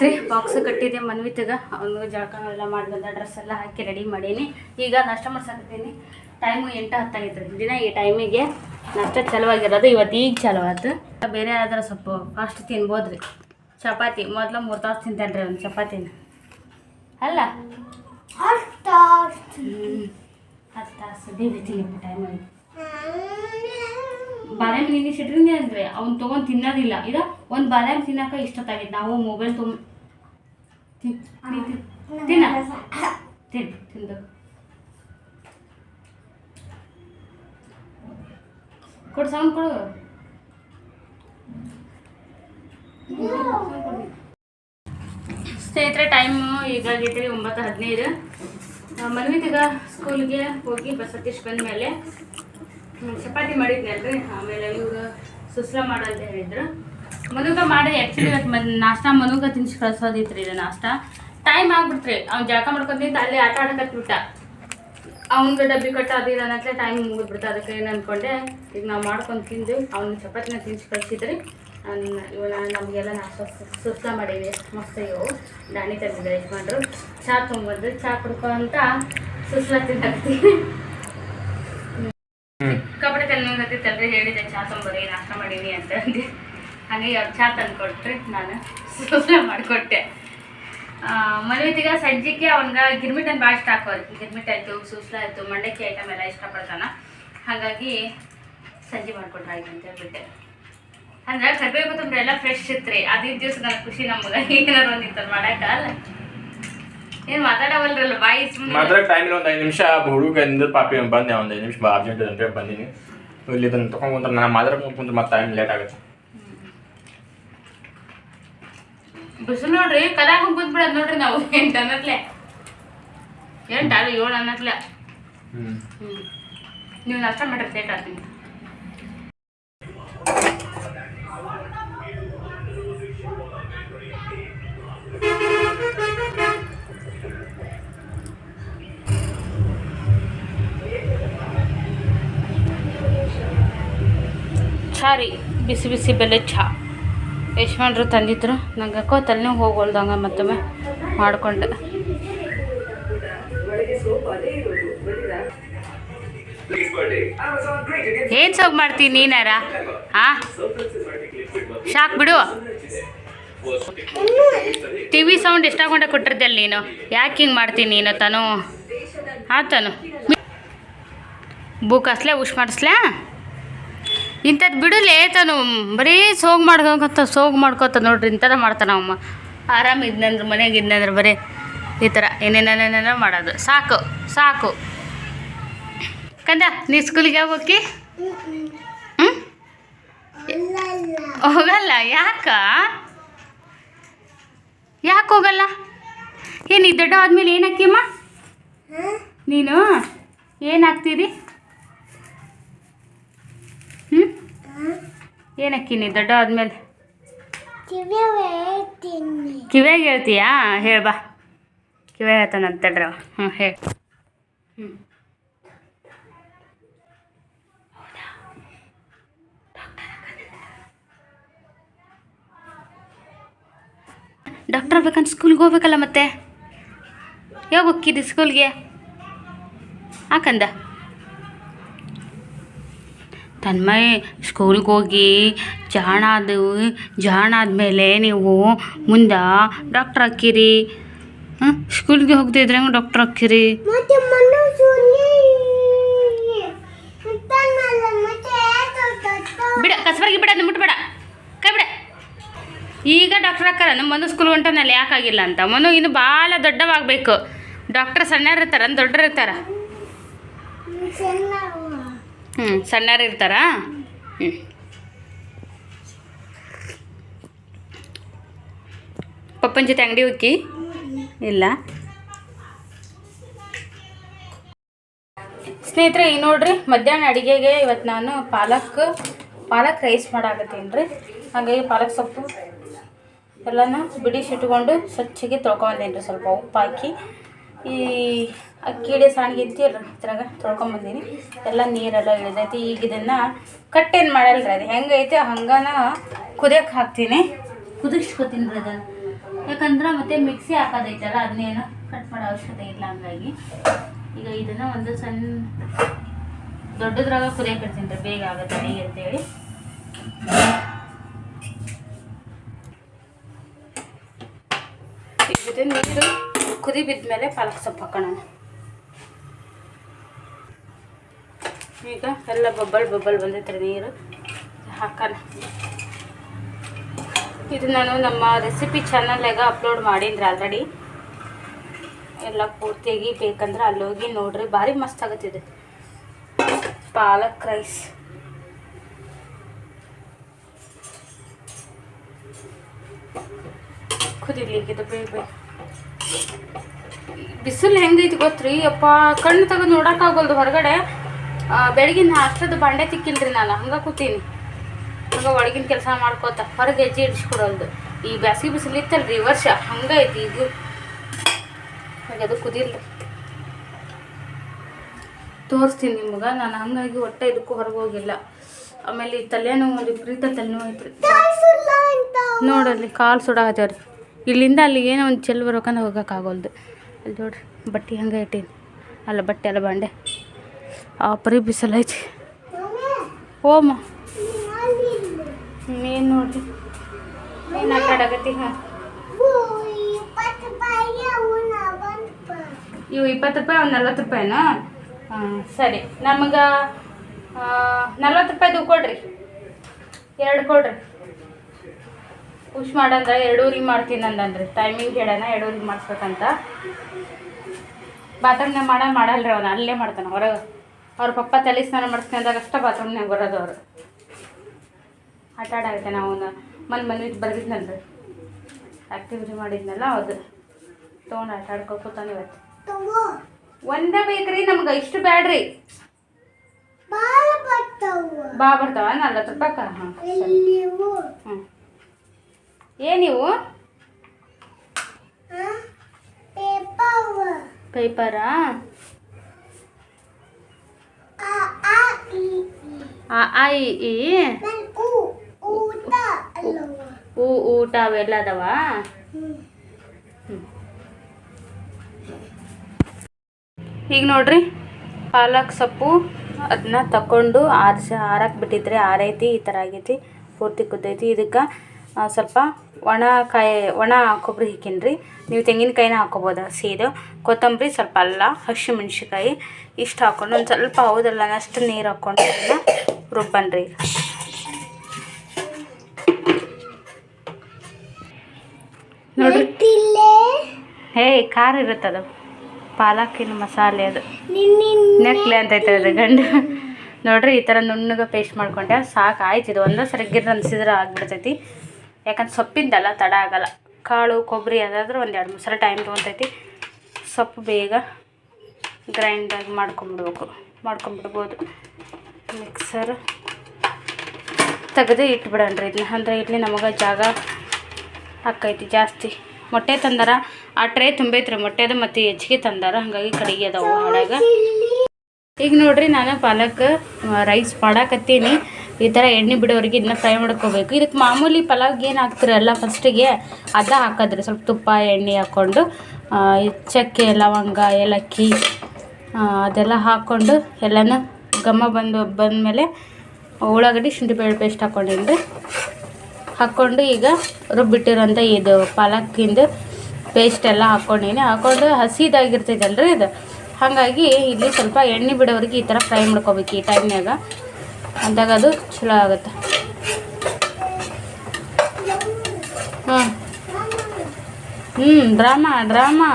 ಆತ್ರಿ ಬಾಕ್ಸ್ ಕಟ್ಟಿದ್ದೆ ಮನ್ವಿತಗ. ಅವನು ಜಳಕ ಮಾಡಿ ಬಂದ ಡ್ರೆಸ್ ಎಲ್ಲ ಹಾಕಿ ರೆಡಿ ಮಾಡೀನಿ. ಈಗ ನಾಷ್ಟ ಮಾಡ್ಸಕತ್ತೀನಿ. ಟೈಮು ಎಂಟು ಹತ್ತಾಗೈತೆ ದಿನ ಈ ಟೈಮಿಗೆ ನಷ್ಟ ಚಲವಾಗಿರೋದು. ಇವತ್ತು ಈಗ ಚಲೋ ಆಯ್ತು ಬೇರೆ ಆದ್ರೆ ಸ್ವಲ್ಪ ಫಾಸ್ಟ್ ತಿನ್ಬೋದ್ರಿ. ಚಪಾತಿ. ಮೊದಲು ಮೂರು ತಾಸು ತಿಂತಾನೆ ರೀ ಒಂದು ಚಪಾತಿನ. ಅಲ್ಲ. ಹತ್ತು ತಾಸು ಆಗಿ ಬಾದಾಮಿ ನಿನ್ನೆ ಸಿಟ್ರಿಂದೆ ಅಂದ್ರೆ ಅವ್ನು ತೊಗೊಂಡು ತಿನ್ನೋದಿಲ್ಲ. ಈಗ ಒಂದು ಬಾದಾಮಿ ತಿನ್ನಕ ಇಷ್ಟೊತ್ತಾಗಿತ್ತು ನಾವು ಮೊಬೈಲ್ ತುಂಬ ತಿನ್ನ. ತಿನ್ ತಿಂದು. ಕೊಡು ಸೌಂಡ್ ಕೊಡು. ಸ್ನೇಹಿತರೆ ಟೈಮು ಈಗ ಆಗೈತೆ ಒಂಬತ್ತು ಹದಿನೈದು. ಈಗ ಸ್ಕೂಲ್ಗೆ ಹೋಗಿ ಬಸತೀಶ್ ಬಂದಮೇಲೆ ಬಂದ ಮೇಲೆ ಚಪಾತಿ ಮಾಡಿದ್ನಲ್ರಿ. ಆಮೇಲೆ ಇವರು ಸುಸ್ಲ ಅಂತ ಹೇಳಿದ್ರು. ಮನುಗ ಮಾಡಿ ಆ್ಯಕ್ಚುಲಿ ಇವತ್ತು ಮನ್ ನಾಷ್ಟ ಮನುಗ ತಿನ್ಸಿ ಕಳ್ಸೋದಿತ್ತು ರೀ ಇದು ನಾಷ್ಟ. ಟೈಮ್ ಆಗ್ಬಿಡ್ತ್ರಿ ಅವ್ನು ಜಳಕ ಮಾಡ್ಕೊಂಡಿದ್ದು ಅಲ್ಲಿ ಆಟ ಆಡಕತ್ಬಿಟ್ಟ ಅವ್ನಿಗೆ ಡಬ್ಬಿ ಕಟ್ಟ ಅದು ಇದು ಅನ್ನತ್ಲೆ ಟೈಮ್ ಮುಗಿದ್ಬಿಡ್ತು ಅದಕ್ಕೆ ಏನು ಅನ್ಕೊಂಡೆ ಈಗ ನಾವು ಮಾಡ್ಕೊಂಡು ತಿಂದು ಅವ್ನ ಚಪಾತಿನ ತಿನ್ಸಿ ಕಳಿಸಿದ್ರಿ. ಇವನ ನಮಗೆಲ್ಲ ನಾಷ್ಟ ಸುಸ್ತ ಮಾಡೀವಿ ಮಸ್ತ್ ಇವು. ದಾಣಿ ತಂದಿದ್ದಾರೆ ಯಜಮಾನ್ರು. ಚಹಾ ತೊಗೊಂಡ್ಬಂದು ಚಹಾ ಕುಡ್ಕೊಂತ ಸುಸ್ಲ ತಿಂದಾಕ್ತೀವಿ ಕಬಡ್ಡಿ ತಲೆ ಹೇಳಿದೆ ಚಹಾ ತೊಗೊಂಬರಿ ನಾಷ್ಟ ಮಾಡೀನಿ ಅಂತ ಹಾಗಾಗಿ ಅವ್ರು ಚಹಾ ತಂದು ಕೊಟ್ರಿ, ನಾನು ಸೂಚನೆ ಮಾಡಿಕೊಟ್ಟೆ. ಮನೆಯೊತ್ತಿಗೆ ಸಜ್ಜಿಗೆ ಅವ್ನಿಗೆ ಗಿರ್ಮಿಟನ್ ಭಾಳ ಇಷ್ಟ ಹಾಕೋರಿ ಗಿರ್ಮಿಟ್ ಆಯಿತು, ಸೂಸ್ಲ ಆಯಿತು, ಮಂಡಕ್ಕಿ ಐಟಮ್ ಎಲ್ಲ ಇಷ್ಟಪಡ್ತಾನೆ. ಹಾಗಾಗಿ ಸಜ್ಜಿ ಮಾಡಿಕೊಟ್ರೆ ಆಯ್ತು ಅಂತ ಹೇಳ್ಬಿಟ್ಟೆ. ಅಂದ್ರೆ ಕರ್ಬೇವು ಕೊತ್ತಂಬರಿ ಎಲ್ಲ ಫ್ರೆಶ್ ಇತ್ರಿ. ಅದಿದ್ದ ದಿವಸ ನನಗೆ ಖುಷಿ ನಮ್ಗೆ. ಏನಾರು ಒಂದಿತ್ತು ಮಾಡಕ್ಕ ಮಾತಾಡವಲ್ಲ ಏನು ಮಾತಾಡವಲ್ರಲ್ಲ ಬಾಯಿ ಮಾತ್ರ ಟೈಮ್ ಒಂದು ಐದು ನಿಮಿಷ ಹುಡುಗ ಪಾಪಿ ಬಂದೆ ಒಂದು ಐದು ನಿಮಿಷ ಅರ್ಜೆಂಟ್ ಅಂತ ಬಂದೀನಿ ಇಲ್ಲಿ ಇದನ್ನ ನಾನು ಮಾತಾಡ್ಕೊಂಡು ಮತ್ತೆ ಟೈಮ್ ಲೇಟ್ ಆಗುತ್ತೆ. ಬಿಸಿಲು ನೋಡ್ರಿ ಕದಾಗ ಕೂತ್ಬಿಡೋದು ನೋಡ್ರಿ ನಾವು. ಎಂಟು ಅನ್ನತ್ಲೆ. ಎಂಟು ಅಲ್ಲ ಏಳು ಅನ್ನತ್ಲೆ. ಹ್ಞೂ ನೀವು ನಷ್ಟ ಮಾಡ್ರಿ ಲೇಟ್ ಆಗ್ತೀನಿ ಚಾ ರೀ ಬಿಸಿ ಬಿಸಿ ಬೆಲೆ ಚಹಾ ಯಶ್ವಂಡ್ರು ತಂದಿದ್ರು. ನಂಗೆ ಯಾಕೋ ತಲೆನೋವು ಹೋಗೋಲ್ದಂಗ ಮತ್ತೊಮ್ಮೆ ಮಾಡಿಕೊಂಡೆ. ಏನು ಸೋಪ್ ಮಾಡ್ತೀನಿ ನೀನಾರ? ಹಾ ಶಾಕ್ ಬಿಡು. ಟಿ ವಿ ಸೌಂಡ್ ಎಷ್ಟಾಗೊಂಡ ಕೊಟ್ಟಿರ್ದಲ್ಲ ನೀನು? ಯಾಕೆ ಹಿಂಗೆ ಮಾಡ್ತೀನಿ ನೀನು ತಾನು? ಆತನು ಬುಕ್ ಹಸ್ಲೆ ಉಷ್ ಮಾಡಿಸ್ಲಾ? ಇಂಥದ್ದು ಬಿಡಲೇ ತಾನು ಬರೀ ಸೋಗ್ ಮಾಡ್ಕೊಂತ ಸೋಗ್ ಮಾಡ್ಕೊತ ನೋಡ್ರಿ ಇಂಥದ ಮಾಡ್ತಾನೆ ಅಮ್ಮ ಆರಾಮ ಇದ್ನಂದ್ರೆ ಮನೆಗೆ ಇದ್ನಂದ್ರೆ ಬರೀ ಈ ಥರ ಏನೇನೇನೇನೇನೋ ಮಾಡೋದು. ಸಾಕು ಸಾಕು. ಕಂದ ನೀ ಸ್ಕೂಲಿಗೆ ಯಾವಾಗ ಹೋಗಿ ಹ್ಞೂ ಹೋಗಲ್ಲ ಯಾಕ? ಯಾಕೆ ಹೋಗಲ್ಲ? ಏನು ಈ ದೊಡ್ಡ ಆದಮೇಲೆ ಏನು ಹಾಕಿಮ್ಮ ನೀನು? ಏನು ಹಾಕ್ತೀರಿ ಹ್ಞೂ ಏನು ಹಾಕಿನಿ ದೊಡ್ಡ ಆದ್ಮೇಲೆ? ಕಿವ್ಯಾಗ ಹೇಳ್ತೀಯಾ? ಹೇಳಿ ಬಾ. ಕಿವ್ಯಾಗ ಹೇಳ್ತಾನಂತ ತಡ್ರವ ಹ್ಞೂ ಹೇಳಿ. ಹ್ಞೂ ಡಾಕ್ಟರ್ ಬೇಕಂತ ಸ್ಕೂಲ್ಗೆ ಹೋಗ್ಬೇಕಲ್ಲ ಮತ್ತೆ? ಯಾವಾಗ ಹೋಗ್ತಿದ್ದಿ ಸ್ಕೂಲ್ಗೆ? ಹಾಕಂದ ತನ್ಮಯ್ ಸ್ಕೂಲ್ಗೆ ಹೋಗಿ ಜಾಣ ಅದು ಜಾಣ ಆದಮೇಲೆ ನೀವು ಮುಂದೆ ಡಾಕ್ಟ್ರ್ ಹಾಕಿರಿ ಹಾಂ? ಸ್ಕೂಲ್ಗೆ ಹೋಗ್ತಿದ್ರೆ ಹೆಂಗೆ ಡಾಕ್ಟ್ರ್ ಹಾಕಿರಿ ಬಿಡ ಕಸಬರ್ಗಿ ಬಿಡ ಅದನ್ನ ಮುಟ್ಬೇಡ. ಕೈ ಬಿಡ. ಈಗ ಡಾಕ್ಟ್ರ್ ಹಾಕಾರ ನಮ್ಮ ಮನು ಸ್ಕೂಲ್ ಹೊಂಟನಲ್ಲಿ ಯಾಕಾಗಿಲ್ಲ ಅಂತ. ಮನು ಇನ್ನು ಭಾಳ ದೊಡ್ಡವಾಗಬೇಕು. ಡಾಕ್ಟರ್ ಸಣ್ಣ ಇರ್ತಾರ ದೊಡ್ಡರು ಇರ್ತಾರ. ಹ್ಞೂ ಸಣ್ಣರು ಇರ್ತಾರಾ? ಹ್ಞೂ ಪಪ್ಪನ ಜೊತೆ ಅಂಗಡಿ ಹೋಗಿ? ಇಲ್ಲ. ಸ್ನೇಹಿತರೆ, ಈ ನೋಡ್ರಿ, ಮಧ್ಯಾಹ್ನ ಅಡುಗೆಗೆ ಇವತ್ತು ನಾನು ಪಾಲಕ್ ಪಾಲಕ್ ರೈಸ್ ಮಾಡಾಕತ್ತೀನಿ ರೀ. ಹಾಗಾಗಿ ಪಾಲಕ್ ಸೊಪ್ಪು ಎಲ್ಲನೂ ಬಿಡಿಸಿಟ್ಕೊಂಡು ಸ್ವಚ್ಛಗೆ ತೊಳ್ಕೊಂಬಂದೇನಿ ರೀ ಸ್ವಲ್ಪ ಉಪ್ಪು ಹಾಕಿ ಈ ಅಕ್ಕಿಡೆ ಸಾಣಿಗೆ ಇರ್ತೀಯಲ್ಲ ಇದ್ರಾಗ ತೊಳ್ಕೊಂಬಂದೀನಿ ಎಲ್ಲ ನೀರೆಲ್ಲ ಇಳಿದೈತಿ. ಈಗ ಇದನ್ನು ಕಟ್ಟೇನು ಮಾಡಲ್ಲ ರೀ ಅದು. ಹೆಂಗೈತೆ? ಹಂಗನ ಕುದಿಯಕ್ಕೆ ಹಾಕ್ತೀನಿ. ಕುದಿಸ್ಕೊತೀನಿ ರೀ ಅದನ್ನು ಯಾಕಂದ್ರೆ ಮತ್ತೆ ಮಿಕ್ಸಿ ಹಾಕೋದೈತಲ್ಲ ಅದನ್ನೇನು ಕಟ್ ಮಾಡೋ ಅವಶ್ಯಕತೆ ಇಲ್ಲ ಹಂಗಾಗಿ. ಈಗ ಇದನ್ನ ಒಂದು ಸಣ್ಣ ದೊಡ್ಡದ್ರಾಗ ಕುದಿಯಕ್ಕೆ ಇಡ್ತೀನಿ ರೀ ಬೇಗ ಆಗುತ್ತೆ ಹೇಗೆ ಅಂತೇಳಿ. ಇದು ನೀರು ಕುದಿ ಬಿದ್ಮೇಲೆ ಪಾಲಕ್ ಸೊಪ್ಪು ಹಾಕೋಣ ಈಗ ಎಲ್ಲ ಬಬ್ಬಲ್ ಬಬ್ಬಲ್ ಬಂದೈತ್ರಿ ನೀರು. ಹಾಕೋಣ. ಇದು ನಾನು ನಮ್ಮ ರೆಸಿಪಿ ಚಾನಲ್ನಾಗ ಅಪ್ಲೋಡ್ ಮಾಡೀನಿ ಆಲ್ರೆಡಿ ಎಲ್ಲ ಪೂರ್ತಿಯಾಗಿ ಬೇಕಂದ್ರೆ ಅಲ್ಲಿ ಹೋಗಿ ನೋಡ್ರಿ. ಭಾರಿ ಮಸ್ತ್ ಆಗುತ್ತಿದೆ ಪಾಲಕ್ ರೈಸ್ ಕುದಿಲಿಕ್ಕಿದೆ ಬೇಗ ಬಿಸಿಲು ಹೆಂಗೈತಿ ಗೊತ್ತ್ರಿ? ಅಪ್ಪ, ಕಣ್ಣು ತೆಗೆದು ನೋಡೋಕ್ಕಾಗಲ್ದು ಹೊರಗಡೆ. ಬೆಳಗಿನ ಅಷ್ಟದ ಬಂಡೆ ತಿಕ್ಕಿಲ್ರಿ ನಾನು, ಹಂಗೆ ಕೂತೀನಿ. ಹಂಗೆ ಒಳಗಿನ ಕೆಲಸ ಮಾಡ್ಕೋತ, ಹೊರಗೆ ಹೆಜ್ಜೆ ಇಡಿಸ್ಕೊಡೋದು ಈ ಬ್ಯಾಸಿಗೆ ಬಿಸಿಲು ಇತ್ತಲ್ರಿ ಈ ವರ್ಷ ಹಂಗೈತಿ ಇದು. ಹಾಗೆ ಅದು ಕುದಿಲ್ರಿ ತೋರಿಸ್ತೀನಿ ನಿಮ್ಗೆ, ನಾನು ಹಂಗಾಗಿ ಹೊಟ್ಟೆ ಇದಕ್ಕೂ ಹೊರಗೆ ಹೋಗಿಲ್ಲ. ಆಮೇಲೆ ಈ ತಲೆನೋವು ವಿಪರೀತ ತಲೆನೋವು ಐತ್ರಿ. ನೋಡಲ್ಲಿ ಕಾಲು ಸುಡಾಕತ್ತೇವ್ರಿ ಇಲ್ಲಿಂದ ಅಲ್ಲಿ ಏನೋ ಒಂದು ಚೆಲ್ ಬರ್ಬೇಕಂದ್ರೆ ಹೋಗೋಕ್ಕಾಗಲ್ದು ಅಲ್ಲಿ ನೋಡ್ರಿ, ಬಟ್ಟೆ ಹಂಗೆ ಇಟ್ಟೀನಿ. ಅಲ್ಲ ಬಟ್ಟೆ ಎಲ್ಲ ಬಂಡೆ. ಆ ಪರಿ ಬಿಸಿಲೈತಿ ಓಮ ಏನು ನೋಡ್ರಿ ಏನು ಆಟ ಹಾಂ. ಇವು ಇಪ್ಪತ್ತು ರೂಪಾಯಿ ಒಂದು ನಲ್ವತ್ತು ರೂಪಾಯಿನಾ? ಹಾಂ, ಸರಿ. ನಮಗೆ ನಲ್ವತ್ತು ರೂಪಾಯಿದು ಕೊಡ್ರಿ. ಎರಡು ಕೊಡ್ರಿ. ಪುಷ್ ಮಾಡಂದ್ರೆ ಎರಡೂರಿಗೆ ಮಾಡ್ತೀನಿ ಅಂದಂದ್ರೆ ಟೈಮಿಂಗ್ ಹೇಳೋಣ ಎರಡೂರಿಗೆ ಮಾಡಿಸ್ಬೇಕಂತ. ಬಾತ್ರೂಮ್ನಾಗ ಮಾಡ, ಮಾಡಲ್ರಿ ಅವನು. ಅಲ್ಲೇ ಮಾಡ್ತಾನೆ ಹೊರಗೆ. ಅವ್ರ ಪಪ್ಪ ತಲೆ ಸ್ನಾನ ಮಾಡಿಸ್ಕೊಂಡಾಗ ಅಷ್ಟೇ ಬಾತ್ರೂಮ್ನಾಗ ಬರೋದು ಅವರು. ಆಟ ನಾವು ಮನೆ ಮನೆ ಬರ್ದಿದ್ನಲ್ರಿ. ಆ್ಯಕ್ಟಿವಿಟಿ ಮಾಡಿದ್ನಲ್ಲ ಅದು ತೊಗೊಂಡು ಆಟ ಆಡ್ಕೊ ಕೂತಾನೆ ಇವತ್ತು. ಒಂದೇ ಬೇಕ್ರಿ ನಮ್ಗೆ ಇಷ್ಟು ಬ್ಯಾಡ್ರಿ. ಬಾ ಬರ್ತಾವ ನಲ್ವತ್ತು ರೂಪಾಯಿ ಹಾಂ ಹ್ಞೂ ಹ್ಞೂ ಏನಿವು ಪೇಪರಾ. ಆ ಆ ಊ ಊಟ ಅವೆಲ್ಲ ಅದಾವ? ಈಗ ನೋಡ್ರಿ, ಪಾಲಕ್ ಸೊಪ್ಪು ಅದನ್ನ ತಕೊಂಡು ಆರಿಸಿ ಆರಕ್ಕೆ ಬಿಟ್ಟಿದ್ರೆ ಆರೈತಿ, ಈ ಥರ ಆಗೈತಿ, ಪೂರ್ತಿ ಕುದ್ದೈತಿ. ಇದಕ್ಕೆ ಸ್ವಲ್ಪ ಒಣ ಕಾಯಿ ಒಣ ಕೊಬ್ಬರಿ ಹಿಕ್ಕಿನ್ರಿ. ನೀವು ತೆಂಗಿನಕಾಯಿನ ಹಾಕೋಬೋದು ಸೀದು ಕೊತ್ತಂಬರಿ ಸ್ವಲ್ಪ ಅಲ್ಲ ಹಸಿಮೆಣ್ಸಿಕಾಯಿ ಇಷ್ಟು ಹಾಕ್ಕೊಂಡು ಒಂದು ಸ್ವಲ್ಪ ಹೌದಲ್ಲ ಅಷ್ಟು ನೀರು ಹಾಕ್ಕೊಂಡು ಅದನ್ನು ರುಬ್ಬನ್ರಿ. ನೋಡ್ರಿ. ಹೇ ಖಾರ ಇರುತ್ತದು. ಪಾಲಕಿನ ಮಸಾಲೆ ಅದು. ನೆಕ್ಲೆ ಅಂತ ಐತೆ ಅದು ಗಂಡು. ನೋಡ್ರಿ ಈ ಥರ ನುಣ್ಣಗೆ ಪೇಸ್ಟ್ ಮಾಡ್ಕೊಂಡೆ ಸಾಕು ಆಯ್ತು ಇದು. ಒಂದೇ ಸರಿ ಗಿರ್ ಅನ್ಸಿದ್ರೆ ಆಗ್ಬಿಡ್ತೈತಿ. ಯಾಕಂದ್ರೆ ಸೊಪ್ಪಿಂದಲ್ಲ ತಡ ಆಗಲ್ಲ. ಕಾಳು, ಕೊಬ್ಬರಿ ಅದಾದ್ರೆ ಒಂದು ಎರಡು ಮೂರು ಸಲ ಟೈಮ್ ತೊಗೊತೈತಿ. ಸೊಪ್ಪು ಬೇಗ ಗ್ರೈಂಡಾಗಿ ಮಾಡ್ಕೊಂಬಿಡ್ಬೇಕು. ಮಾಡ್ಕೊಂಬಿಡ್ಬೋದು. ಮಿಕ್ಸರ್ ತೆಗೆದು ರೀ ಇದನ್ನ ಅಂದರೆ ಇಲ್ಲಿ ನಮಗೆ ಜಾಗ ಹಾಕೈತಿ ಜಾಸ್ತಿ. ಮೊಟ್ಟೆ ತಂದಾರ. ಆ ಟ್ರೇ ತುಂಬೈತ್ರಿ. ಮೊಟ್ಟೆದು ಮತ್ತು ಹೆಚ್ಚಿಗೆ ತಂದಾರ. ಹಾಗಾಗಿ ಕಡಿಗೆ ಅದಾವ ಹಾಳಾಗ ಈಗ ನೋಡ್ರಿ, ನಾನು ಪಾಲಕ್ ರೈಸ್ ಮಾಡಾಕತ್ತೀನಿ. ಈ ಥರ ಎಣ್ಣೆ ಬಿಡೋರಿಗೆ ಇದನ್ನ ಫ್ರೈ ಮಾಡ್ಕೋಬೇಕು. ಇದಕ್ಕೆ ಮಾಮೂಲಿ ಪಲಾವ್ಗೆ ಏನು ಹಾಕ್ತಿರಲ್ಲ ಫಸ್ಟಿಗೆ ಅದ ಹಾಕಿದ್ರೆ ಸ್ವಲ್ಪ ತುಪ್ಪ, ಎಣ್ಣೆ ಹಾಕ್ಕೊಂಡು ಚಕ್ಕೆ, ಲವಂಗ, ಏಲಕ್ಕಿ ಅದೆಲ್ಲ ಹಾಕ್ಕೊಂಡು ಎಲ್ಲನೂ ಘಮ ಬಂದು, ಬಂದಮೇಲೆ ಉಳ್ಳಾಗಡ್ಡಿ, ಶುಂಠಿ ಬೆಳ್ಳುಳ್ಳಿ ಪೇಸ್ಟ್ ಹಾಕ್ಕೊಂಡಿದ್ದೆ ಹಾಕ್ಕೊಂಡು ಈಗ ರುಬ್ಬಿಟ್ಟಿರೋಂಥ ಇದು ಪಾಲಕ್ಕಿಂದು ಪೇಸ್ಟ್ ಎಲ್ಲ ಹಾಕ್ಕೊಂಡೀನಿ ಹಾಕ್ಕೊಂಡು ಹಸಿದಾಗಿರ್ತೈತಲ್ರಿ ಇದು. ಹಾಗಾಗಿ ಇಲ್ಲಿ ಸ್ವಲ್ಪ ಎಣ್ಣೆ ಬಿಡೋರಿಗೆ ಈ ಥರ ಫ್ರೈ ಮಾಡ್ಕೋಬೇಕು ಈ ಟೈಮ್ನಾಗ ಅಂದಾಗ ಅದು ಚಲೋ ಆಗುತ್ತೆ. ಹ್ಞೂ ಹ್ಞೂ ಡ್ರಾಮಾ ಡ್ರಾಮಾ.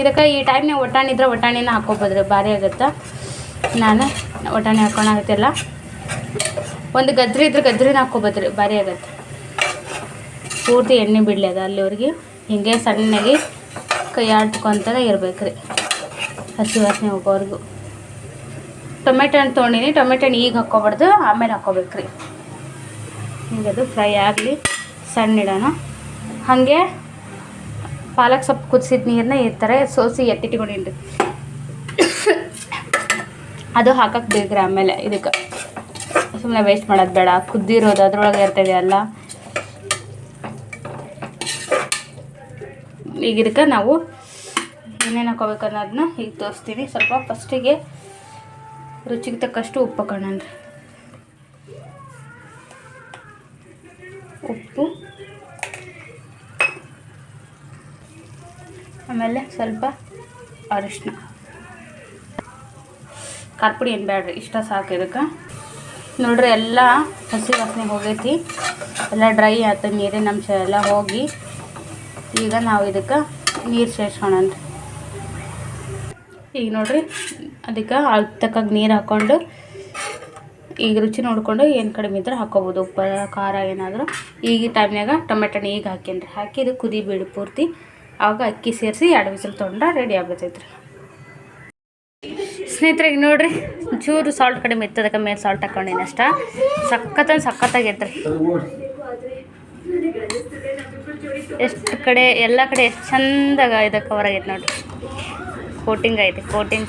ಇದಕ್ಕೆ ಈ ಟೈಮ್ನಾಗ ಒಟ್ಟಾಣಿ ಇದ್ರೆ ಒಟ್ಟಾಣಿನ ಹಾಕೋಬೋದ್ರಿ, ಭಾರಿ ಆಗುತ್ತೆ? ನಾನು ಒಟ್ಟಾಣಿ ಹಾಕ್ಕೊಳಕತ್ತಿಲ್ಲ ಒಂದು ಗದ್ರಿ ಇದ್ರೆ ಗದ್ರಿನ ಹಾಕೋಬೋದ್ರಿ, ಭಾರಿ ಆಗುತ್ತೆ. ಪೂರ್ತಿ ಎಣ್ಣೆ ಬಿಡಲಿ ಅದು ಅಲ್ಲಿವ್ರಿಗೆ ಹಿಂಗೆ ಸಣ್ಣಗೆ ಕೈ ಆಡ್ಕೊಂತಾನೆ ಇರ್ಬೇಕು ರೀ ಹಸಿ ವಾಸನೆ ಹೋಗೋವರೆಗೂ. ಟೊಮೆಟೊ ಹಣ್ಣು ತೊಗೊಂಡಿನಿ. ಟೊಮೆಟೊ ಹಣ್ಣು ಈಗ ಹಾಕ್ಕೊಬಾರ್ದು. ಆಮೇಲೆ ಹಾಕ್ಕೋಬೇಕು ರೀ. ಹಿಂಗೆ ಅದು ಫ್ರೈ ಆಗಲಿ, ಸಣ್ಣ ಇಡೋಣ. ಹಾಗೆ ಪಾಲಕ್ ಸೊಪ್ಪು ಕುದಿಸಿದ ನೀರನ್ನ ಈ ಥರ ಸೋಸಿ ಎತ್ತಿಟ್ಕೊಂಡಿನಿ ಅದು ಹಾಕಕ್ಕೆ ಬೇಕ್ರಿ ಆಮೇಲೆ ಇದಕ್ಕೆ. ಸುಮ್ಮನೆ ವೇಸ್ಟ್ ಮಾಡೋದು ಬೇಡ. ಕುದ್ದಿರೋದು ಅದ್ರೊಳಗೆ ಇರ್ತದೆ ಅಲ್ಲ. ಈಗ ಇದಕ್ಕೆ ನಾವು ಏನೇನು ಹಾಕೋಬೇಕು ಅನ್ನೋದನ್ನ ಈಗ ತೋರಿಸ್ತೀನಿ. ಸ್ವಲ್ಪ ಫಸ್ಟಿಗೆ ರುಚಿಗೆ ತಕ್ಕಷ್ಟು ಉಪ್ಪು ಹಾಕೋಣ ಉಪ್ಪು. ಆಮೇಲೆ ಸ್ವಲ್ಪ ಅರಿಶಿನ ಖಾರ ಪುಡಿ ಏನು ಬೇಡ್ರಿ ಇಷ್ಟ ಸಾಕು ಇದಕ್ಕೆ. ನೋಡ್ರಿ ಎಲ್ಲ ಹಸಿ ವಾಸನೆ ಹೋಗೈತಿ. ಎಲ್ಲ ಡ್ರೈ ಆಯ್ತು ನೀರಿನ ಅಂಶ ಎಲ್ಲ ಹೋಗಿ ಈಗ ನಾವು ಇದಕ್ಕೆ ನೀರು ಸೇರ್ಸೋಣನ್ರಿ ಈಗ ನೋಡ್ರಿ ಅದಕ್ಕೆ ತಕ್ಕಾಗ ನೀರು ಹಾಕ್ಕೊಂಡು ಈಗ ರುಚಿ ನೋಡಿಕೊಂಡು ಏನು ಕಡಿಮೆ ಇದ್ರೆ ಹಾಕೋಬೋದು ಉಪ್ಪು, ಖಾರ ಏನಾದರೂ. ಈಗ ಟೈಮ್ನಾಗ ಟೊಮೆಟೊ ಈಗ ಹಾಕೇನ್ರಿ. ಹಾಕಿ ಇದು ಬೀಳು ಪೂರ್ತಿ. ಆವಾಗ ಅಕ್ಕಿ ಸೇರಿಸಿ ಎರಡು ಬಿಸಿಲು ತೊಗೊಂಡ್ರೆ ರೆಡಿ ಆಗ್ಬಿಡ್ತೈತ್ರಿ. ಸ್ನೇಹಿತರೆ, ಈಗ ನೋಡ್ರಿ ಚೂರು ಸಾಲ್ಟ್ ಕಡಿಮೆ ಇತ್ತು. ಅದಕ್ಕೆ ಮೇಲೆ ಸಾಲ್ಟ್ ಹಾಕೊಂಡಿನಿ ಅಷ್ಟ. ಸಖತ್ತ ಸಖತ್ತಾಗೈತ್ರಿ ಎಷ್ಟು ಕಡೆ, ಎಲ್ಲ ಕಡೆ ಎಷ್ಟು ಚಂದಾಗ ಇದಕ್ಕೆ ಕವರ್ ಆಗೈತೆ ನೋಡ್ರಿ. ಕೋಟಿಂಗ್ ಐತೆ ಕೋಟಿಂಗ್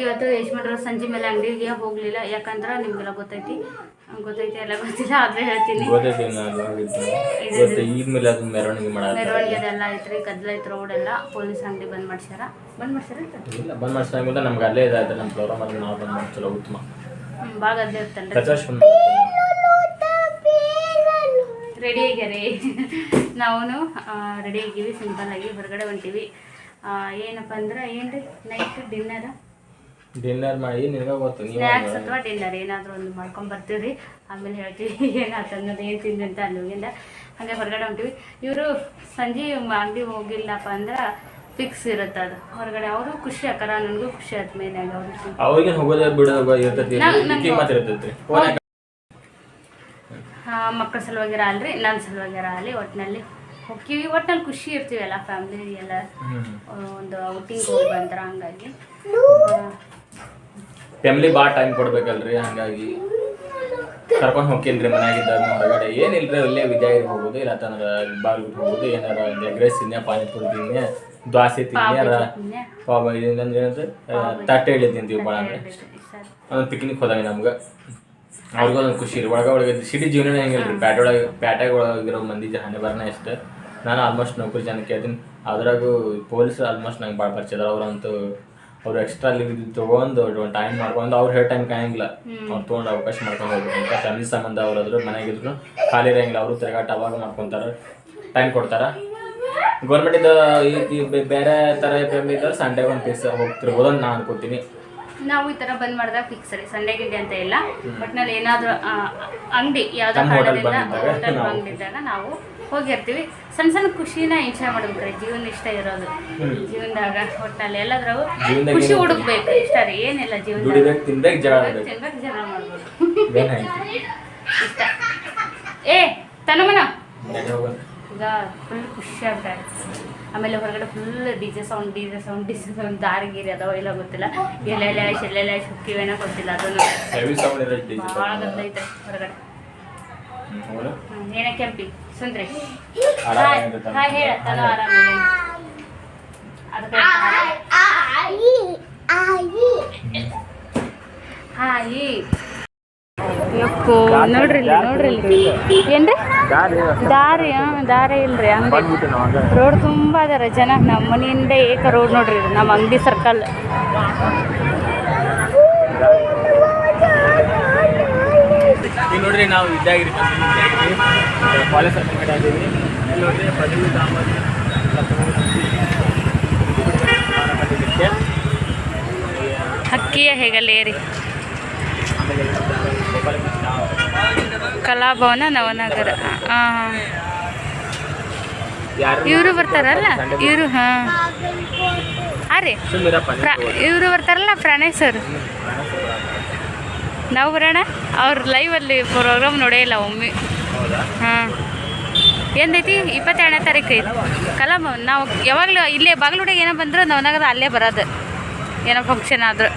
ಇವತ್ತು ಯಜಮಾನ್ರು ಸಂಜೆ ಮೇಲೆ ಅಂಗಡಿಗೆ ಹೋಗಲಿಲ್ಲ. ಯಾಕಂದ್ರೆ ನಿಮಗೆಲ್ಲ ಗೊತ್ತೈತಿ. ಗೊತ್ತೈತಿ ಎಲ್ಲ ಗೊತ್ತಿಲ್ಲ. ಆದರೆ ಹೇಳ್ತೀನಿ. ಮೆರವಣಿಗೆ ಎಲ್ಲ ಐತ್ರಿ. ಗದ್ದಲ ಐತ್ ರೋಡ್ ಎಲ್ಲ. ಪೊಲೀಸ್ ಅಂಗಡಿ ಬಂದ್ ಮಾಡ್ಸ್ಯಾರ. ಬಂದ್ ಮಾಡ್ಸ್ಯಾರ ಇಲ್ಲ ಬಂದ್ ಮಾಡ್ಸಂಗಿಲ್ಲ ನಮ್ಗೆ ಅಲ್ಲೇ ಇದಾಯ್ತು. ನಮ್ಮ ಪ್ರೋಗ್ರಾಮ್ ಅಲ್ಲಿ ನಾವು ಬಂದ್ ಮಾಡ್ಸಲ್ಲ ಉತ್ತಮ. ಹ್ಞೂ ಭಾಳ ಗದ್ದಲ ರೆಡಿ ಆಗ್ಯಾರಿ ನಾವು ರೆಡಿ ಆಗಿವಿ ಸಿಂಪಲ್ ಆಗಿ ಹೊರಗಡೆ ಹೊಂಟೀವಿ. ಏನಪ್ಪ ಅಂದ್ರೆ ಏನ್ರಿ? ನೈಟ್ ಡಿನ್ನರ್ ಡಿನ್ನರ್ ಮಾಡಿ ನಿನಗೆ ಗೊತ್ತು ನೀವು ಸ್ನ್ಯಾಕ್ಸ್ ಅಥವಾ ಡಿನ್ನರ್ ಏನಾದರೂ ಒಂದು ಮಾಡ್ಕೊಂಡು ಬರ್ತೀವಿ ಆಮೇಲೆ ಹೇಳ್ತೀವಿ ಏನಾಯ್ತು ಅನ್ನೋದು ಏನು ತಿಂದು ಅಂತ ಅಲ್ಲಿ ಹೋಗಿಂದ ಹಾಗೆ ಹೊರಗಡೆ ಹೊಂಟಿವಿ. ಇವರು ಸಂಜೆ ಅಂಗಡಿ ಹೋಗಿಲ್ಲಪ್ಪ ಅಂದ್ರೆ ಫಿಕ್ಸ್ ಇರುತ್ತೆ ಅದು. ಹೊರಗಡೆ ಅವರು ಖುಷಿ ಆಕಾರ ನನಗೂ ಖುಷಿ ಆಯ್ತು ಮೇಲೆ ಅವ್ರು ಅವ್ರಿಗೆ ಹೋಗೋದೇ ಬಿಡೋದು ಇರ್ತೈತಿ ಮಕ್ಕಳ ಸಲುವಾಗಿರ ಅಲ್ರಿ ನನ್ನ ಸಲುವಾಗಿರ ಅಲ್ಲಿ ಒಟ್ಟಿನಲ್ಲಿ ಹೋಗ್ತೀವಿ. ಒಟ್ಟಿನಲ್ಲಿ ಖುಷಿ ಇರ್ತೀವಿ ಎಲ್ಲ ಫ್ಯಾಮಿಲಿ ಎಲ್ಲ. ಒಂದು ಔಟಿಂಗ್ ಹೋಗಿ ಬಂದ್ರ ಹಂಗಾಗಿ. ಫ್ಯಾಮಿಲಿ ಭಾಳ ಟೈಮ್ ಕೊಡ್ಬೇಕಲ್ರಿ ಹಂಗಾಗಿ ಕರ್ಕೊಂಡು ಹೋಗ್ತೀನಿ ಮನ್ಯಾಗಿದ್ದಾಗ ಹೊರಗಡೆ. ಏನಿಲ್ಲರಿ ಅಲ್ಲೇ ವಿದ್ಯಾಗಿರಿ ಹೋಗೋದು ಇಲ್ಲ ತಂದ್ರೆ ಬಾಗಿಲು ಹೋಗೋದು ಏನಾರ ಎಗ್ ರೈಸ್ ತಿನ್ನೆ ಪಾನಿಪುರಿ ತಿನ್ನೆ ದ್ವಾಸೆ ತಿನ್ನೆ. ಪಾವ ಇದಂದ್ರೆ ಏನಂದ್ರೆ ತಟ್ಟೆ ಇಳಿ ತಿಂತೀವಿ ಭಾಳ ಅಂದ್ರೆ. ಒಂದು ಪಿಕ್ನಿಕ್ ಹೋದಾಗ ನಮ್ಗೆ. ಅವ್ರಿಗೂ ಒಂದು ಖುಷಿ ರೀ. ಒಳಗೆ ಒಳಗೆ ಸಿಟಿ ಜೀವನ ಹೆಂಗಿಲ್ಲ ರೀ ಪ್ಯಾಟ್ ಒಳಗೆ ಪ್ಯಾಟ್ಯಾಗ ಒಳಗಿರೋ ಮಂದಿ ಜನ ಬರನೇ ಇಷ್ಟ ನಾನು ಆಲ್ಮೋಸ್ಟ್ ನೌಕರಿ ಜನ ಕೇಳ್ತೀನಿ ಅದ್ರಾಗೂ ಪೊಲೀಸ್ ಆಲ್ಮೋಸ್ಟ್ ನಂಗೆ ಭಾಳ ಪರಿಚಯ ಅವ್ರಂತೂ ಅವ್ರು ಎಕ್ಸ್ಟ್ರಾ ಲೀವ್ ತೊಗೊಂಡು ಒಂದು ಟೈಮ್ ಮಾಡ್ಕೊಂಡು ಅವ್ರು ಹೇಳೋ ಟೈಮ್ ಕಾಯಂಗಿಲ್ಲ. ಅವ್ರು ತೊಗೊಂಡು ಅವಕಾಶ ಮಾಡ್ಕೊಂಡು ಹೋಗ್ಬೇಕು. ಅಂತ ಫ್ಯಾಮಿಲಿ ಸಂಬಂಧ ಅವ್ರಾದ್ರು ಮನೆಗಿದ್ರು ಖಾಲಿ ಇರಂಗಿಲ್ಲ. ಅವರು ತಿರುಗಾಟ ಅವಾಗ ಮಾಡ್ಕೊತಾರೆ ಟೈಮ್ ಕೊಡ್ತಾರೆ. ಗೌರ್ಮೆಂಟಿಂದ ಈ ಬೇರೆ ಥರ ಫ್ಯಾಮಿಲಿ ಇದ್ದಾರೆ ಸಂಡೇ ಒಂದು ಪೀಸ್ ಹೋಗ್ತಿರ್ಬೋದು ಅಂತ ನಾನು ಅನ್ಕೋತೀನಿ. ನಾವು ಈ ತರ ಬಂದ್ ಮಾಡಿದಾಗ ಫಿಕ್ಸ್ ರೀ. ಸಂಡೇ ಗಿಂಡೆ ಅಂತ ಇಲ್ಲ. ಬಟ್ನಲ್ಲಿ ಏನಾದ್ರೂ ಅಂಗಡಿ ಯಾವ್ದೋ ನಮ್ಮ hotel ಹೋಟೆಲ್ ಬಂದಿದ್ದಾಗ ನಾವು ಹೋಗಿರ್ತೀವಿ. ಸಣ್ಣ ಸಣ್ಣ ಖುಷಿನ ಎಂಜಾಯ್ ಮಾಡ್ಬೇಕ್ರಿ ಜೀವನ ಇಷ್ಟ ಇರೋದು. ಜೀವನದಾಗ ಒಟ್ಟಲ್ಲಿ ಎಲ್ಲದ್ರಾಗೂ ಖುಷಿ? ಹುಡುಕ್ಬೇಕು. ಇಷ್ಟ ರೀ. ಏನಿಲ್ಲ ಜೀವನ ತಿನ್ಬೇಕು ಜನ ಮಾಡ್ಬೋದು. ಇಷ್ಟ. ಏ ತನಮನ. ಈಗ ಫುಲ್ ಖುಷಿ ಆಗ್ತಾರೆ ಆಮೇಲೆ ಹೊರಗಡೆ full D J sound D J sound D J sound ದಾರಿ ಗೀರಿ ಅದಾವ ಇಲ್ಲ ಗೊತ್ತಿಲ್ಲ. ಎಲ್ಲೆಲ್ಲ ಎಲ್ಲೆಲ್ಲ ಹುಕ್ಕಿವೇನೋ ಗೊತ್ತಿಲ್ಲ ಅದನ್ನು. ಭಾಳ ಗದ್ದೈತೆ ಹೊರಗಡೆ. ಏನ ಕೆಂಪಿ ಸುಂದ್ರಿ ಹೇಳ ತನ ಹಾಯ್. ಯಪ್ಪೋ ನೋಡ್ರಿ ನೋಡ್ರಿ ಏನ್ರಿ? ದಾರಿ ದಾರಿ. ಇಲ್ರಿ ಅಂಗಡಿ. ರೋಡ್ ತುಂಬಾ ಅದಾರ ಜನ ನಮ್ಮ ಮನೆಯಿಂದ ಏಕ ರೋಡ್ ನೋಡ್ರಿ ನಮ್ಮ ಅಂಗಡಿ ಸರ್ಕಲ್ ನೋಡ್ರಿ ನಾವು ಇದ್ದಾಗಿರಿ ಕಾಲೇಜ್ ಸರ್ಟಿಫಿಕೇಟ್ ಆಗಿದ್ದೀನಿ ಪದವಿ ದಾಂಬರಿ ಹಕ್ಕಿಯ ಹೆಗಲೇರಿ. ಕಲಾಭವನ ನವನಗರ. ಹಾಂ ಇವರು ಬರ್ತಾರಲ್ಲ? ಇವರು ಹಾಂ. ಹಾಂ ರೀ? ಇವರು ಬರ್ತಾರಲ್ಲ ಪ್ರಣಯ್ ಸರ್. ನಾವು ಬರೋಣ? ಅವ್ರ ಲೈವಲ್ಲಿ ಪ್ರೋಗ್ರಾಮ್ ನೋಡೇ ಇಲ್ಲ ಒಮ್ಮೆ. ಹಾಂ. ಎಂದೈತಿ ಇಪ್ಪತ್ತೆರಡನೇ ತಾರೀಕು ಐತಿ. ಕಲಾಮ ನಾವು ಯಾವಾಗಲೂ ಇಲ್ಲೇ ಬಾಗಲುಡಿಗೆ ಏನೋ ಬಂದ್ರೆ ನವನಗರ ಅಲ್ಲೇ ಬರೋದು. ಏನೋ ಫಂಕ್ಷನ್ ಆದರೂ.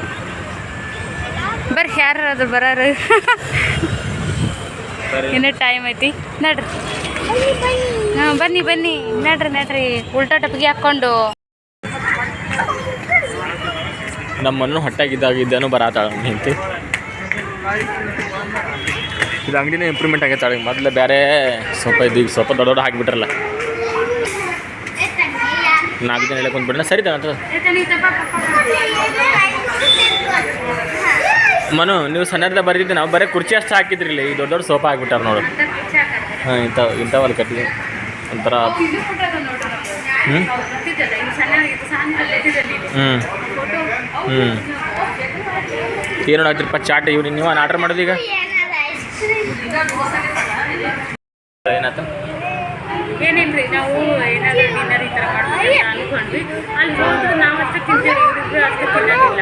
ಬರ್ರಿ ಯಾರು ಅದು ಬರೋರು. ಇನ್ನೂ ಟೈಮ್ ಐತಿ. ನಡ್ರಿ. ಹಾಂ ಬನ್ನಿ ಬನ್ನಿ. ನಡ್ರಿ ನಡ್ರಿ. ಉಲ್ಟಾ ಟಪ್ಪಿಗೆ ಹಾಕ್ಕೊಂಡು. ನಮ್ಮನ್ನು ಹೊಟ್ಟಾಗಿದ್ದಾಗಿದ್ದಾನು ಬರತ್ತಾಳ ನಿಂತು ಇದು ಅಂಗಡಿನೇ ಇಂಪ್ರೂವ್ಮೆಂಟ್ ಆಗೈತೆ ಆಗೈತಾಳೆ ಮೊದಲು ಬೇರೆ ಸ್ವಲ್ಪ ಇದು ಈಗ ಸ್ವಲ್ಪ ದೊಡ್ಡ ದೊಡ್ಡ ಹಾಕಿಬಿಟ್ರಲ್ಲ. ನಾಲ್ಕು ಜನ ಎಲ್ಲ ಕುಂತ್ಬಿಟ್ರೆ ಸರಿ ಅಂತ ಮನು, ನೀವು ಸಣ್ಣದ ಬರೀತಿದ್ದೆ ನಾವು ಬರೀ ಕುರ್ಚಿ ಅಷ್ಟು ಹಾಕಿದ್ರಿ ಇಲ್ಲಿ ದೊಡ್ಡ ದೊಡ್ಡ ಸೋಫಾ ಹಾಕ್ಬಿಟ್ಟಾರ ನೋಡು. ಹಾಂ, ಇಂಥ, ಇಂಥವಲ್ಲಿ ಕಟ್ಟಿ ಒಂಥರ ಹ್ಞೂ ಹ್ಞೂ ಹ್ಞೂ ಏನು ನೋಡಾಕ್ತಿರಪ್ಪ ಚಾಟ್ ಇವ್ರಿ ನೀವು ಆರ್ಡ್ರ್ ಮಾಡೋದು ಈಗ? ಏನಾಯ್ತು? ಏನೇನ್ರಿ ನಾವು ಏನಾದ್ರು ಡಿನ್ನರ್ ಈ ಥರ ಮಾಡ್ತೀವಿ ಅನ್ಕೊಂಡ್ವಿ. ಅಲ್ಲಿ ಹೋದ್ರೆ ನಾವು ಅಷ್ಟು ತಿಂತೀವಿ ಇವ್ರಿಬ್ರು ಅಷ್ಟು ತಿನ್ನೋದಿಲ್ಲ.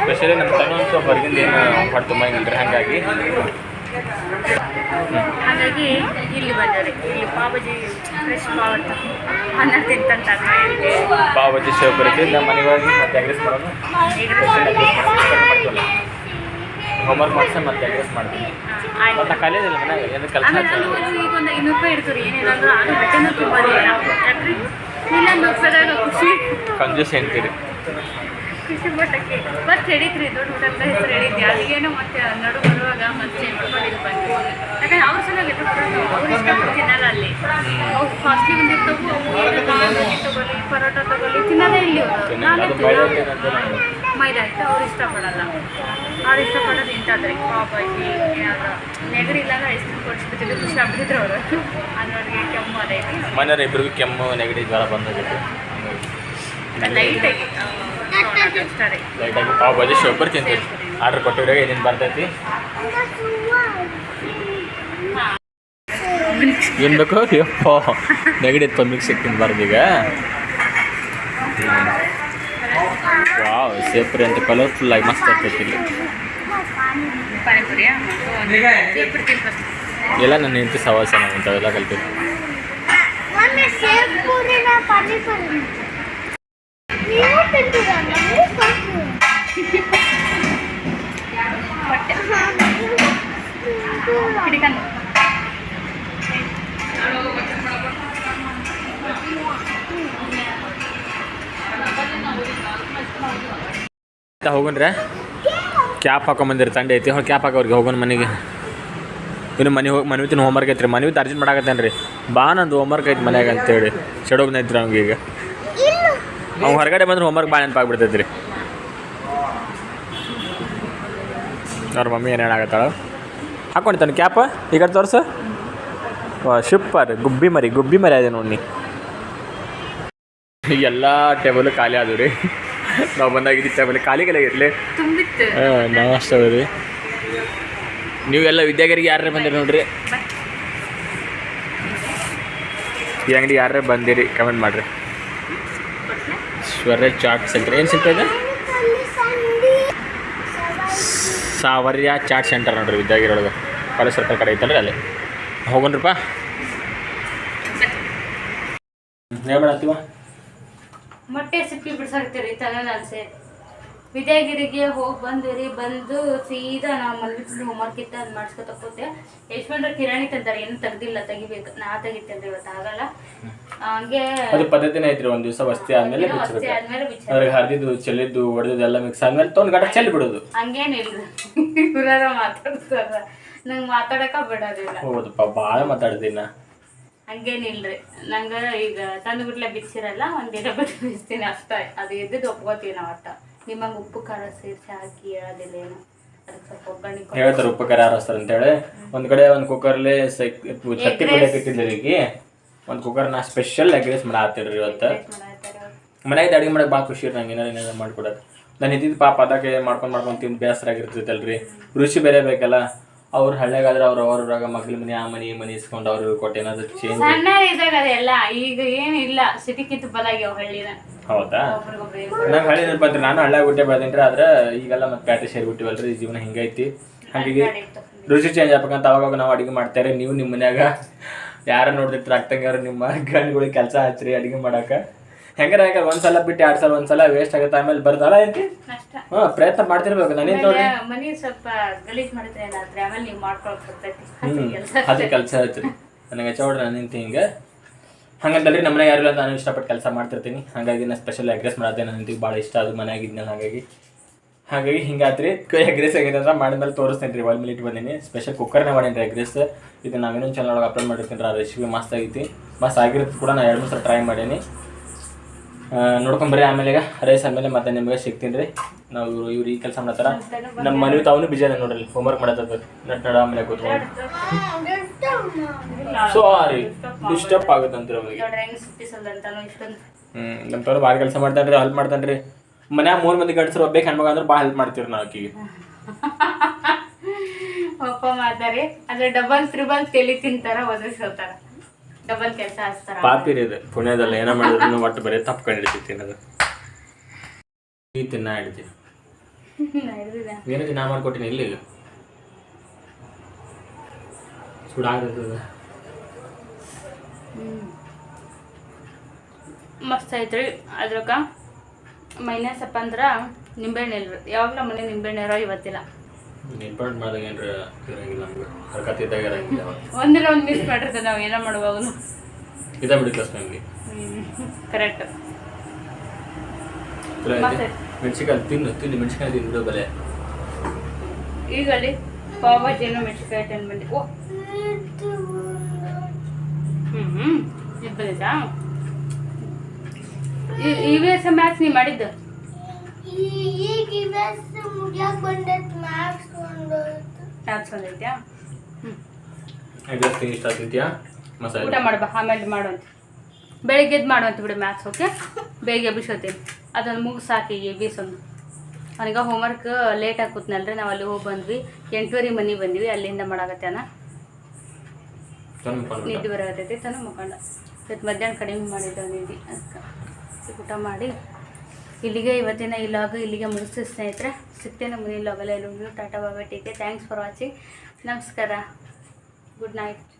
ಸ್ಪೆಷಲಿ ನಮ್ಮ ತಮ್ಮ ಹೊರಗಿಂದ ಏನು ಹೊಟ್ಟೆ ಹಾಗಾಗಿ. ಹಾಗಾಗಿ ಇಲ್ಲಿ ಬಂದರೆ ಇಲ್ಲಿ ಪಾವಜಿ ಫ್ರೆಶ್ ಪಾವ್ ಅಂತ ಅನ್ನ ತಿಂತಂತ ಪಾವಜಿ ಬರುತ್ತೆ ನಮ್ಮ ಮನೆಗೆ ಹೋಗಿ ಮತ್ತೆ ಮಾಡೋದು. ಹೋಮ್ವರ್ಕ್ ಮಾಡ್ಸಿ ಮತ್ತೆ ಅಗ್ರೆಸ್ ಮಾಡ್ತೀನಿ. ಆಯ್ತು. ಕಾಲೇಜ್ ಇಲ್ಲ ಮನೆಯಾಗ? ಏನು ಕೆಲಸ ಆಮೇಲೆ ಅಲ್ಲಿ ಈಗ ಒಂದು ಇನ್ನೂರು ರೂಪಾಯಿ ಇಡ್ತೀರಿ. ಏನಿಲ್ಲ ಅದು ಬಟ್ಟೆನೂ ತುಂಬ ಇಲ್ಲ. ರೂಪಾಯಿದಾಗ ಖುಷಿ. ಕಂಜೂಸ್ ಅಂತೀರಿ ಖುಷಿ ಪಟ್ಟಕ್ಕೆ. ಮತ್ತೆ ಹಿಡಿತ್ರಿ ದೊಡ್ಡ ಊಟದ ಹೆಸರು ಅಲ್ಲಿಗೇನೋ ಮತ್ತೆ ನಡು ಬರುವಾಗ ಮತ್ತೆ ಚೇಂಜ್ ಬಂದ್ವಿ ಯಾಕಂದ್ರೆ ಅವ್ರ ಸಲುವಾಗಿ ಅವ್ರು ಇಷ್ಟಪಟ್ಟು ತಿನ್ನಲ್ಲ ಅಲ್ಲಿ. ಅವು ಕಾಸ್ಟ್ಲಿ ಬಂದಿರ್ತವು ಅವು ಏನು ಬಾಂಧಿ ತಗೊಳ್ಳಿ ಪರೋಟ ತಗೊಳ್ಳಿ ತಿನ್ನೋದೇ ಇಲ್ಲಿ ಅವರು ನಾನೇ ಮೈದಾ ಹಿಟ್ಟು ಅವ್ರು ಇಷ್ಟಪಡಲ್ಲ. ಅವ್ರು ಇಷ್ಟಪಡೋದು ಇಂಥದ್ರಿ ಪಾಪಾಜಿ ಏನಾದ್ರು ನೆಗಡಿ ಇಲ್ಲ ಅಂದ್ರೆ ಐಸ್ ಕ್ರೀಮ್ ಕೊಡಿಸ್ಬಿಟ್ಟಿದ್ದು ಖುಷಿ ಆಗ್ಬಿಟ್ಟಿದ್ರು ಅವರು. ಅನ್ನೋರಿಗೆ ಕೆಮ್ಮು ಅದೈತಿ ಮನೆಯವ್ರು ಇಬ್ಬರಿಗೂ ಕೆಮ್ಮು ನೆಗಡಿ ಜ್ವರ ಬಂದೋಗಿತ್ತು. ಲೈಟಾಗಿ ಅಷ್ಟೇ ರೀ ಲೈಟಾಗಿ ಪಾವ್ ಬಜ್ಜಿ ಶೋಪರ್ ತಿಂತೀವಿ ಆರ್ಡ್ರ್ ಕೊಟ್ಟಿವ್ರಾಗ ಏನೇನು ಬರ್ತೈತಿ? ಏನು ಬೇಕು? ಯಪ್ಪ. ನೆಗಡಿ ಇತ್ತು ಮಿಕ್ಸ್ ತಿನ್ಬಾರ್ದು ಈಗ. ವಾವ್ ಸೇಪ್ರಿ ಅಂತ ಕಲರ್ಫುಲ್ ಆಗಿ ಮಸ್ತ್ ಇರ್ತೈತಿ ಇಲ್ಲಿ ಪಾನಿಪುರಿಯಾ ಸೇಪುರಿ ತಿನ್ಬೇಕು ಎಲ್ಲ ನನ್ನ ಹೆಂಡತಿ ಸವಾಸ ನಾವು ಇಂಥವೆಲ್ಲ ಕಲ್ತೀವಿ ಒಮ್ಮೆ ಸೇಬ್ ಪೂರಿನ ಪಾನಿಪುರಿ ನೀವು ತಿಂತೀರ ನಮಗೂ ಕೊಡ್ತೀವಿ ಹಿಡಿಕಂಡು ಹೋಗೋಣ್ರೆ ಕ್ಯಾಪ್ ಹಾಕೊಂಬಂದಿರಿ ತಂಡೆ ಐತಿ. ಅವ್ರು ಕ್ಯಾಪ್ ಹಾಕೋರಿಗೆ ಹೋಗೋಣ ಮನೆಗೆ. ಇನ್ನು ಮನೆ ಹೋಗಿ ಮನೆ ಹೋಮ್ವರ್ಕ್ ಐತ್ರಿ. ಮನೆ ಅರ್ಜೆಂಟ್ ಮಾಡಾಕತ್ತೇನೆ ರೀ ಬಾ ನಂದು ಹೋಮ್ವರ್ಕ್ ಐತಿ ಮನ್ಯಾಗ ಅಂತೇಳಿ. ಚಡೋಗ್ ನೈತ್ರಿ ಅವ್ನಿಗೆ ಈಗ. ಅವ್ನು ಹೊರಗಡೆ ಬಂದ್ರೆ ಹೋಮ್ವರ್ಕ್ ಭಾಳ ನೆನಪಾಗ್ಬಿಡ್ತೈತ್ರಿ. ಅವ್ರ ಮಮ್ಮಿ ಏನು ಹೇಳಾಕತ್ತಾಳ? ಹಾಕೊಂಡಿದ್ದಾನೆ ಕ್ಯಾಪ. ಈಗ ತೋರಿಸು. ಸೂಪರ್ ಗುಬ್ಬಿ ಮರಿ ಗುಬ್ಬಿ ಮರಿ ಅದೇ ನೋಡಿ ಎಲ್ಲ ಟೇಬಲ್ ಖಾಲಿ ಆದವು ರೀ. ನಾವು ಬಂದಾಗ ಇದ್ದಿತ್ತು ಆಮೇಲೆ ಖಾಲಿ ಇರಲಿ ಹಾಂ ನಾವು ಅಷ್ಟೇ ರೀ ನೀವೆಲ್ಲ ವಿದ್ಯಾಗರಿಗೆ ಯಾರೇ ಬಂದಿರಿ ನೋಡ್ರಿ? ಈ ಅಂಗಡಿ ಯಾರೇ ಬಂದಿರಿ ಕಮೆಂಟ್ ಮಾಡ್ರಿ. ಸ್ವರ್ಯ ಚಾಟ್ ಸೆಂಟರ್. ಏನು ಸಿಗ್ತದೆ ಸಾವರ್ಯ ಚಾಟ್ ಸೆಂಟರ್ ನೋಡ್ರಿ ವಿದ್ಯಾಗಿರೊಳಗೆ ಕಾಲೇಜ್ ಸರ್ಕಲ್ ಕಡೆ ಐತಲ್ರಿ ಅಲ್ಲಿ. ಹೋಗೋಣ್ರಪ್ಪ ಮಾಡತ್ತೀವ? ಮೊಟ್ಟೆ ಸಿಪ್ಪಿ ಬಿಡ್ಸಾಕ್ತೀರಿ ತಲೆನ ಅನ್ಸೆ ವಿದ್ಯಾಗಿರಿಗೆ ಹೋಗಿ ಬಂದಿರಿ ಬಂದು ಸೀದಾ ನಾವು ಮಲ್ಬಿಟ್ಟು ಹೋಮ್ವರ್ಕ್ ಇತ್ತು ಅದು ಮಾಡಿಸ್ಕೊತ ಕೂತೆ ಯಶವಂದ್ರ ಕಿರಾಣಿ ತಂತಾರೆ ಏನು ತೆಗ್ದಿಲ್ಲ ತೆಗಿಬೇಕು. ನಾ ತೆಗಿತೇನ್ರಿ ಇವತ್ತು ಆಗಲ್ಲ. ಹಂಗೆ ಅದು ಪದ್ಧತಿನೇ ಐತ್ರಿ ಒಂದು ದಿವಸ ವಸ್ತಿ ಆದಮೇಲೆ ಬಿಚ್ಚಬೇಕು ಬಿಚ್ಚ ಅದ್ರಾಗ ಹರಿದಿದ್ದು ಚೆಲ್ಲಿದ್ದು ಹೊಡೆದಿದ್ದು ಎಲ್ಲ ಮಿಕ್ಸ್ ಆದ್ಮೇಲೆ ತೊಗೊಂಡು ಗಟ್ಟ ಚೆಲ್ಲಿ ಬಿಡೋದು. ಹಂಗೇನಿಲ್ಲ ಇವ್ರಾರ ಮಾತಾಡ್ತಾರ ನಂಗೆ ಮಾತಾಡಕ ಬಿಡೋದಿಲ್ಲ. ಹೌದಪ್ಪ ಭಾಳ ಮಾತಾಡ್ದಿನ ಹಂಗೇನಿಲ್ರಿ ನಂಗೆ ಈಗ ತಂದುಬಿಟ್ಲೆ ಬಿಚ್ಚಿರಲ್ಲ ಒಂದಿನ ಬಿಟ್ಟು ಬಿಸ್ತೀನಿ ಅಷ್ಟೇ. ಅದು ಎದ್ದು ಒಪ್ಕೋತೀವಿ ನಾವು ಅಟ್ಟ. ನಿಮಗೆ ಉಪ್ಪು ಖಾರ ಸೇರಿಸಿ ಹಾಕಿ ಅದಿಲ್ಲೇನು. ಹೇಳ್ತಾರೆ ಉಪ್ಪು ಯಾರು ಹಚ್ತಾರೆ ಅಂತೇಳಿ. ಒಂದು ಕಡೆ ಒಂದು ಕುಕ್ಕರ್ಲಿ ಸೈಕ್ ತತ್ತಿ ಕುಡಿಯಕ್ಕೆ ಈಗ. ಒಂದು ಕುಕ್ಕರ್ ನಾ ಸ್ಪೆಷಲ್ ಎಗ್ ರೈಸ್ ಮಾಡಾತ್ತಿಡ್ರಿ ಇವತ್ತು. ಮನೆಗೆ. ಮನ್ಯಾಗ ಅಡುಗೆ ಮಾಡಕ್ಕೆ ಭಾಳ ಖುಷಿ ನಂಗೆ ಏನಾರು ಏನಾರು ಮಾಡ್ಕೊಡೋದು ನಾನು ಇದ್ದಿದ್ದು ಪಾಪ ಅದಕ್ಕೆ ಮಾಡ್ಕೊಂಡು ಮಾಡ್ಕೊಂಡು ತಿಂದು ಬೇಸರ ಆಗಿರ್ತೈತಲ್ರಿ ರುಚಿ ಬೇರೆ ಬೇಕಲ್ಲ. ಅವ್ರು ಹಳ್ಳಿಯಾಗಾದ್ರೆ ಅವ್ರ ಊರಾಗ ಮಗ್ಳ ಮನೆ ಆ ಮನೆ ಈ ಮನೆ ಇಸ್ಕೊಂಡು ಅವ್ರು ಕೊಟ್ಟು ಏನಾದ್ರು ಚೇಂಜ್ ಸಣ್ಣ ಇದ್ದಾಗ ಅದೆಲ್ಲ ಈಗ ಏನು ಇಲ್ಲ ಸಿಟಿಕ್ಕಿಂತ ಬಲಾಗ್ಯಾವ ಹಳ್ಳಿನ ಹೌದಾ? ನಂಗೆ ಹಳ್ಳಿ ನೆನಪತ್ರಿ ನಾನು ಹಳ್ಳಿ ಹುಟ್ಟೆ ಬೆಳೆದಿನ್ರಿ ಆದ್ರೆ ಈಗೆಲ್ಲ ಮತ್ತೆ ಪ್ಯಾಟೆ ಸೇರಿ ಬಿಟ್ಟಿವಲ್ರಿ ಈ ಜೀವನ ಹಿಂಗೈತಿ. ಹಾಗಾಗಿ. ರುಚಿ ಚೇಂಜ್ ಆಗ್ಬೇಕಂತ ಅವಾಗ ನಾವು ಅಡಿಗೆ ಮಾಡ್ತಾರೆ ನೀವು ನಿಮ್ಮ ಮನ್ಯಾಗ. ಯಾರ ನೋಡ್ತಿರ್ತೀರ ಅಕ್ಕಂಗಾರ ನಿಮ್ಮ ಗಂಡುಗಳಿಗೆ ಕೆಲಸ ಹಚ್ಚ್ರಿ ಅಡಿಗೆ ಮಾಡಾಕ. ಹೆಂಗಾರ ಯಾಕೆ ಒಂದ್ಸಲ ಬಿಟ್ಟು ಎರಡ್ ಸಲ ಒಂದ್ಸಲ ವೇಸ್ಟ್ ಆಗುತ್ತೆ ಆಮೇಲೆ ಬರ್ತಲ್ಲ ಅಷ್ಟ ಹಾ ಪ್ರಯತ್ನ ಮಾಡ್ತಿರ್ಬೇಕು ನನಗೆ ನೋಡಿ ಮನಿ ಸ್ವಲ್ಪ ಗಲೀಜ್ ಮಾಡಿದ್ರೆ ಏನಾದ್ರೆ ಆಮೇಲೆ ನೀವು ಮಾಡ್ಕೊಳಕ್ ಬರ್ತೈತಿ. ಹ್ಮ್ ಕೆಲಸ ಅದು ಕೆಲಸ ಐತ್ರಿ. ನನಗೆ ಚೌಡ್ರಿ ನಾನು ನಿಂತು ಹಿಂಗೆ. ಹಂಗಂತಲ್ರಿ ನಮ್ಮ ಮನೆಗೆ ಯಾರು ಇಲ್ಲ ನಾನು ಇಷ್ಟಪಟ್ಟು ಕೆಲಸ ಮಾಡ್ತಿರ್ತೀನಿ. ಹಾಗಾಗಿ ನಾನು ಸ್ಪೆಷಲ್ ಎಗ್ರೆಸ್ ಮಾಡತ್ತೆ ನನ್ನ ನಿಂತಿಗೆ ಭಾಳ ಇಷ್ಟ ಅದು ಮನೆಯಾಗ ಆಗಿದ್ನಲ್ಲ ಹಾಗಾಗಿ. ಹಾಗಾಗಿ ಹಿಂಗಾತ್ರಿ ಎಗ್ರೆಸ್ ಆಗಿದೆ ಮಾಡಿದ ಮಾಡಿದ್ಮೇಲೆ ತೋರಿಸ್ತೇನೆ ರೀ ಒಲ್ ಮೇಲೆ ಇಟ್ಟು ಬಂದೀನಿ. ಸ್ಪೆಷಲ್ ಕುಕ್ಕರ್ನೇ ಮಾಡೀನಿ ರೀ ಎಗ್ರೆಸ್ ಇದು ನಾವು ಇನ್ನೊಂದು ಚಾನಲ್ ಒಳಗೆ ಅಪ್ಲೋಡ್ ಮಾಡಿರ್ತೀನಿ ರೀ ಆ ರೆಸಿಪಿ ಮಸ್ತ್ ಆಗೈತಿ. ಮಸ್ತ್ ಆಗಿರೋದು ಕೂಡ ನಾನು ಎರಡು ಮೂರು ಸಲ ಟ್ರೈ ಮಾಡೀನಿ. ಆ, ನೋಡ್ಕೊಂಬರ್ರಿ ಆಮೇಲೆ ಈಗ. ರೈಸ್ ಆಮೇಲೆ ಮತ್ತೆ ನಿಮಗೆ ಸಿಗ್ತೀನಿ ರೀ. ನಾವು ಇವ್ರು ಇವ್ರು ಈ ಕೆಲಸ ಮಾಡತ್ತಾರ. ನಮ್ಮ ಮನೆ ತಾವನು ಬಿಜಿ ಅದ ನೋಡ್ರಿ. ಹೋಮ್ವರ್ಕ್ ಮಾಡತ್ತ ನಟ್ ನಡ ಆಮೇಲೆ ಕೂತ್ಕೊಂಡು ಸಾರಿ ಡಿಸ್ಟರ್ಬ್ ಆಗುತ್ತಂತ್ರಿ ಅವ್ರಿಗೆ. ನಮ್ಮ ತವ್ರು ಭಾಳ ಕೆಲಸ ಮಾಡ್ತಾನ್ರಿ ಹೆಲ್ಪ್ ಮಾಡ್ತಾನ್ರಿ. ಮನ್ಯಾಗ ಮೂರ್ ಮಂದಿ ಗಂಡಸರು ಒಬ್ಬಕ್ಕೆ ಹೆಣ್ಮಗ ಅಂದ್ರೆ ಭಾಳ ಹೆಲ್ಪ್ ಮಾಡ್ತೀವಿ ನಾವು ಆಕಿಗೆ. ಅಪ್ಪ ಮಾಡ್ತಾರೆ ಡಬಲ್ ತ್ರಿಬಲ್ ತೆಲಿ ತಿಂತಾರ ಒದಗಿಸ್ತಾರ ಡಬಲ್ ಕೆಲಸ ಹಚ್ತಾರ ಪಾಪಿ ರೀ ಇದು ಪುಣ್ಯದಲ್ಲಿ ಏನೋ ಮಾಡಿದ್ರು ಒಟ್ಟು ಬರೀ ತಪ್ಪು ಕಂಡಿಡ್ತೀವಿ ತಿನ್ನೋದು ಈ ತಿನ್ನ ಹಿಡಿತೀವಿ ಏನಕ್ಕೆ ನಾ ಮಾಡ್ಕೊಟ್ಟಿನಿ ಇಲ್ಲಿ ಸುಡಾಗ್ತದೆ ಮಸ್ತ್ ಐತ್ರಿ. ಅದ್ರಕ ಮೈನಸ್ ಅಪ್ಪ ಅಂದ್ರ ನಿಂಬೆಹಣ್ಣು ಇಲ್ರಿ ಯಾವಾಗ ನಮ್ಮ ಮನೆ ನಿಂಬೆಹಣ್ಣು ಇರೋ ಇವತ್ತಿಲ್ಲ. ಇಂಪಾರ್ಟೆಂಟ್ ಮಾಡಿದಾಗ ಏನ್ರ ಇರಂಗಿಲ್ಲ ನಮ್ಗೆ ಹರ್ಕತ್ ಇದ್ದಾಗ ಇರಂಗಿಲ್ಲ ಒಂದಿನ ಒಂದು ಮಿಸ್ ಮಾಡಿರ್ತೇವೆ ನಾವು ಏನೋ ಮಾಡುವಾಗನು ಇದ ಬಿಡಿ ಕ್ಲಾಸ್ ನಮಗೆ ಕರೆಕ್ಟ್ ಮೆಣಸಿಕಾಯಿ ತಿನ್ನು ತಿನ್ನು ಮೆಣಸಿಕಾಯಿ ತಿನ್ಬಿಡು ಬಿಡು ಬಲೆ. ಈಗ ಅಲ್ಲಿ ಪಾವ್ ಜೇನು ಮೆಣಸಿನ್ಕಾಯಿ ತಂದು ಬಂದಿ. ಓ. ಹ್ಞೂ ಹ್ಞೂ ಇದು ಬಂದಿದ್ದಾ ಇ ವಿ ಎಸ್ ಮ್ಯಾಥ್ಸ್ ನೀ ಮಾಡಿದ್ದು? ಈಗ ಇವಸ್ ಮುಗಿಯಾಕ ಬಂದದ್ದು ಮ್ಯಾಕ್ಸ್ ಹ್ಞೂ ಇಷ್ಟ ತಿಂತೀಯಾ ಮಸಾಲೆ ಊಟ ಮಾಡ್ಬಾ ಆಮೇಲೆ ಮಾಡುವಂತ ಬೆಳಿಗ್ಗೆದ್ದು ಮಾಡುವಂತ ಬಿಡು ಮ್ಯಾಥ್ಸ್ ಓಕೆ ಬೇಗ ಬಿಸೋತೀನಿ ಅದೊಂದು ಮುಗಿಸಾಕಿ ಬೀಸೊಂದು ಅವನಿಗೆ ಹೋಮ್ವರ್ಕ್ ಲೇಟ್ ಕೂತ್ನಲ್ರಿ ನಾವು ಅಲ್ಲಿ ಹೋಗಿ ಬಂದ್ವಿ. ಎಂಟುವರೆ ಮನೆ ಬಂದ್ವಿ ಅಲ್ಲಿಂದ ಮಾಡಾಕತ್ತಾನ ನಿದ್ದೆ ಬರಾಕತ್ತೈತಿ ತನ ಮುಖಂಡ ಇವತ್ತು ಮಧ್ಯಾಹ್ನ ಕಡಿಮೆ ಮಾಡಿದ್ದ ನಿದ್ದೆ ಅದಕ್ಕೆ. ಊಟ ಮಾಡಿ. ಇಲ್ಲಿಗೆ ಇವತ್ತಿನ ಈ ಲಾಗ್ ಇಲ್ಲಿಗೆ ಮುಗಿಸ್ತು ಸ್ನೇಹಿತರೆ. ಸಿಗ್ತೇನೆ ಮುಂದಿನ ಲಾಗಲ್ಲ ಎಲ್ಲರಿಗೂ ಟಾಟಾ ಬಾಬಾ ಟೀಕೆ ಥ್ಯಾಂಕ್ಸ್ ಫಾರ್ ವಾಚಿಂಗ್ ನಮಸ್ಕಾರ. Good night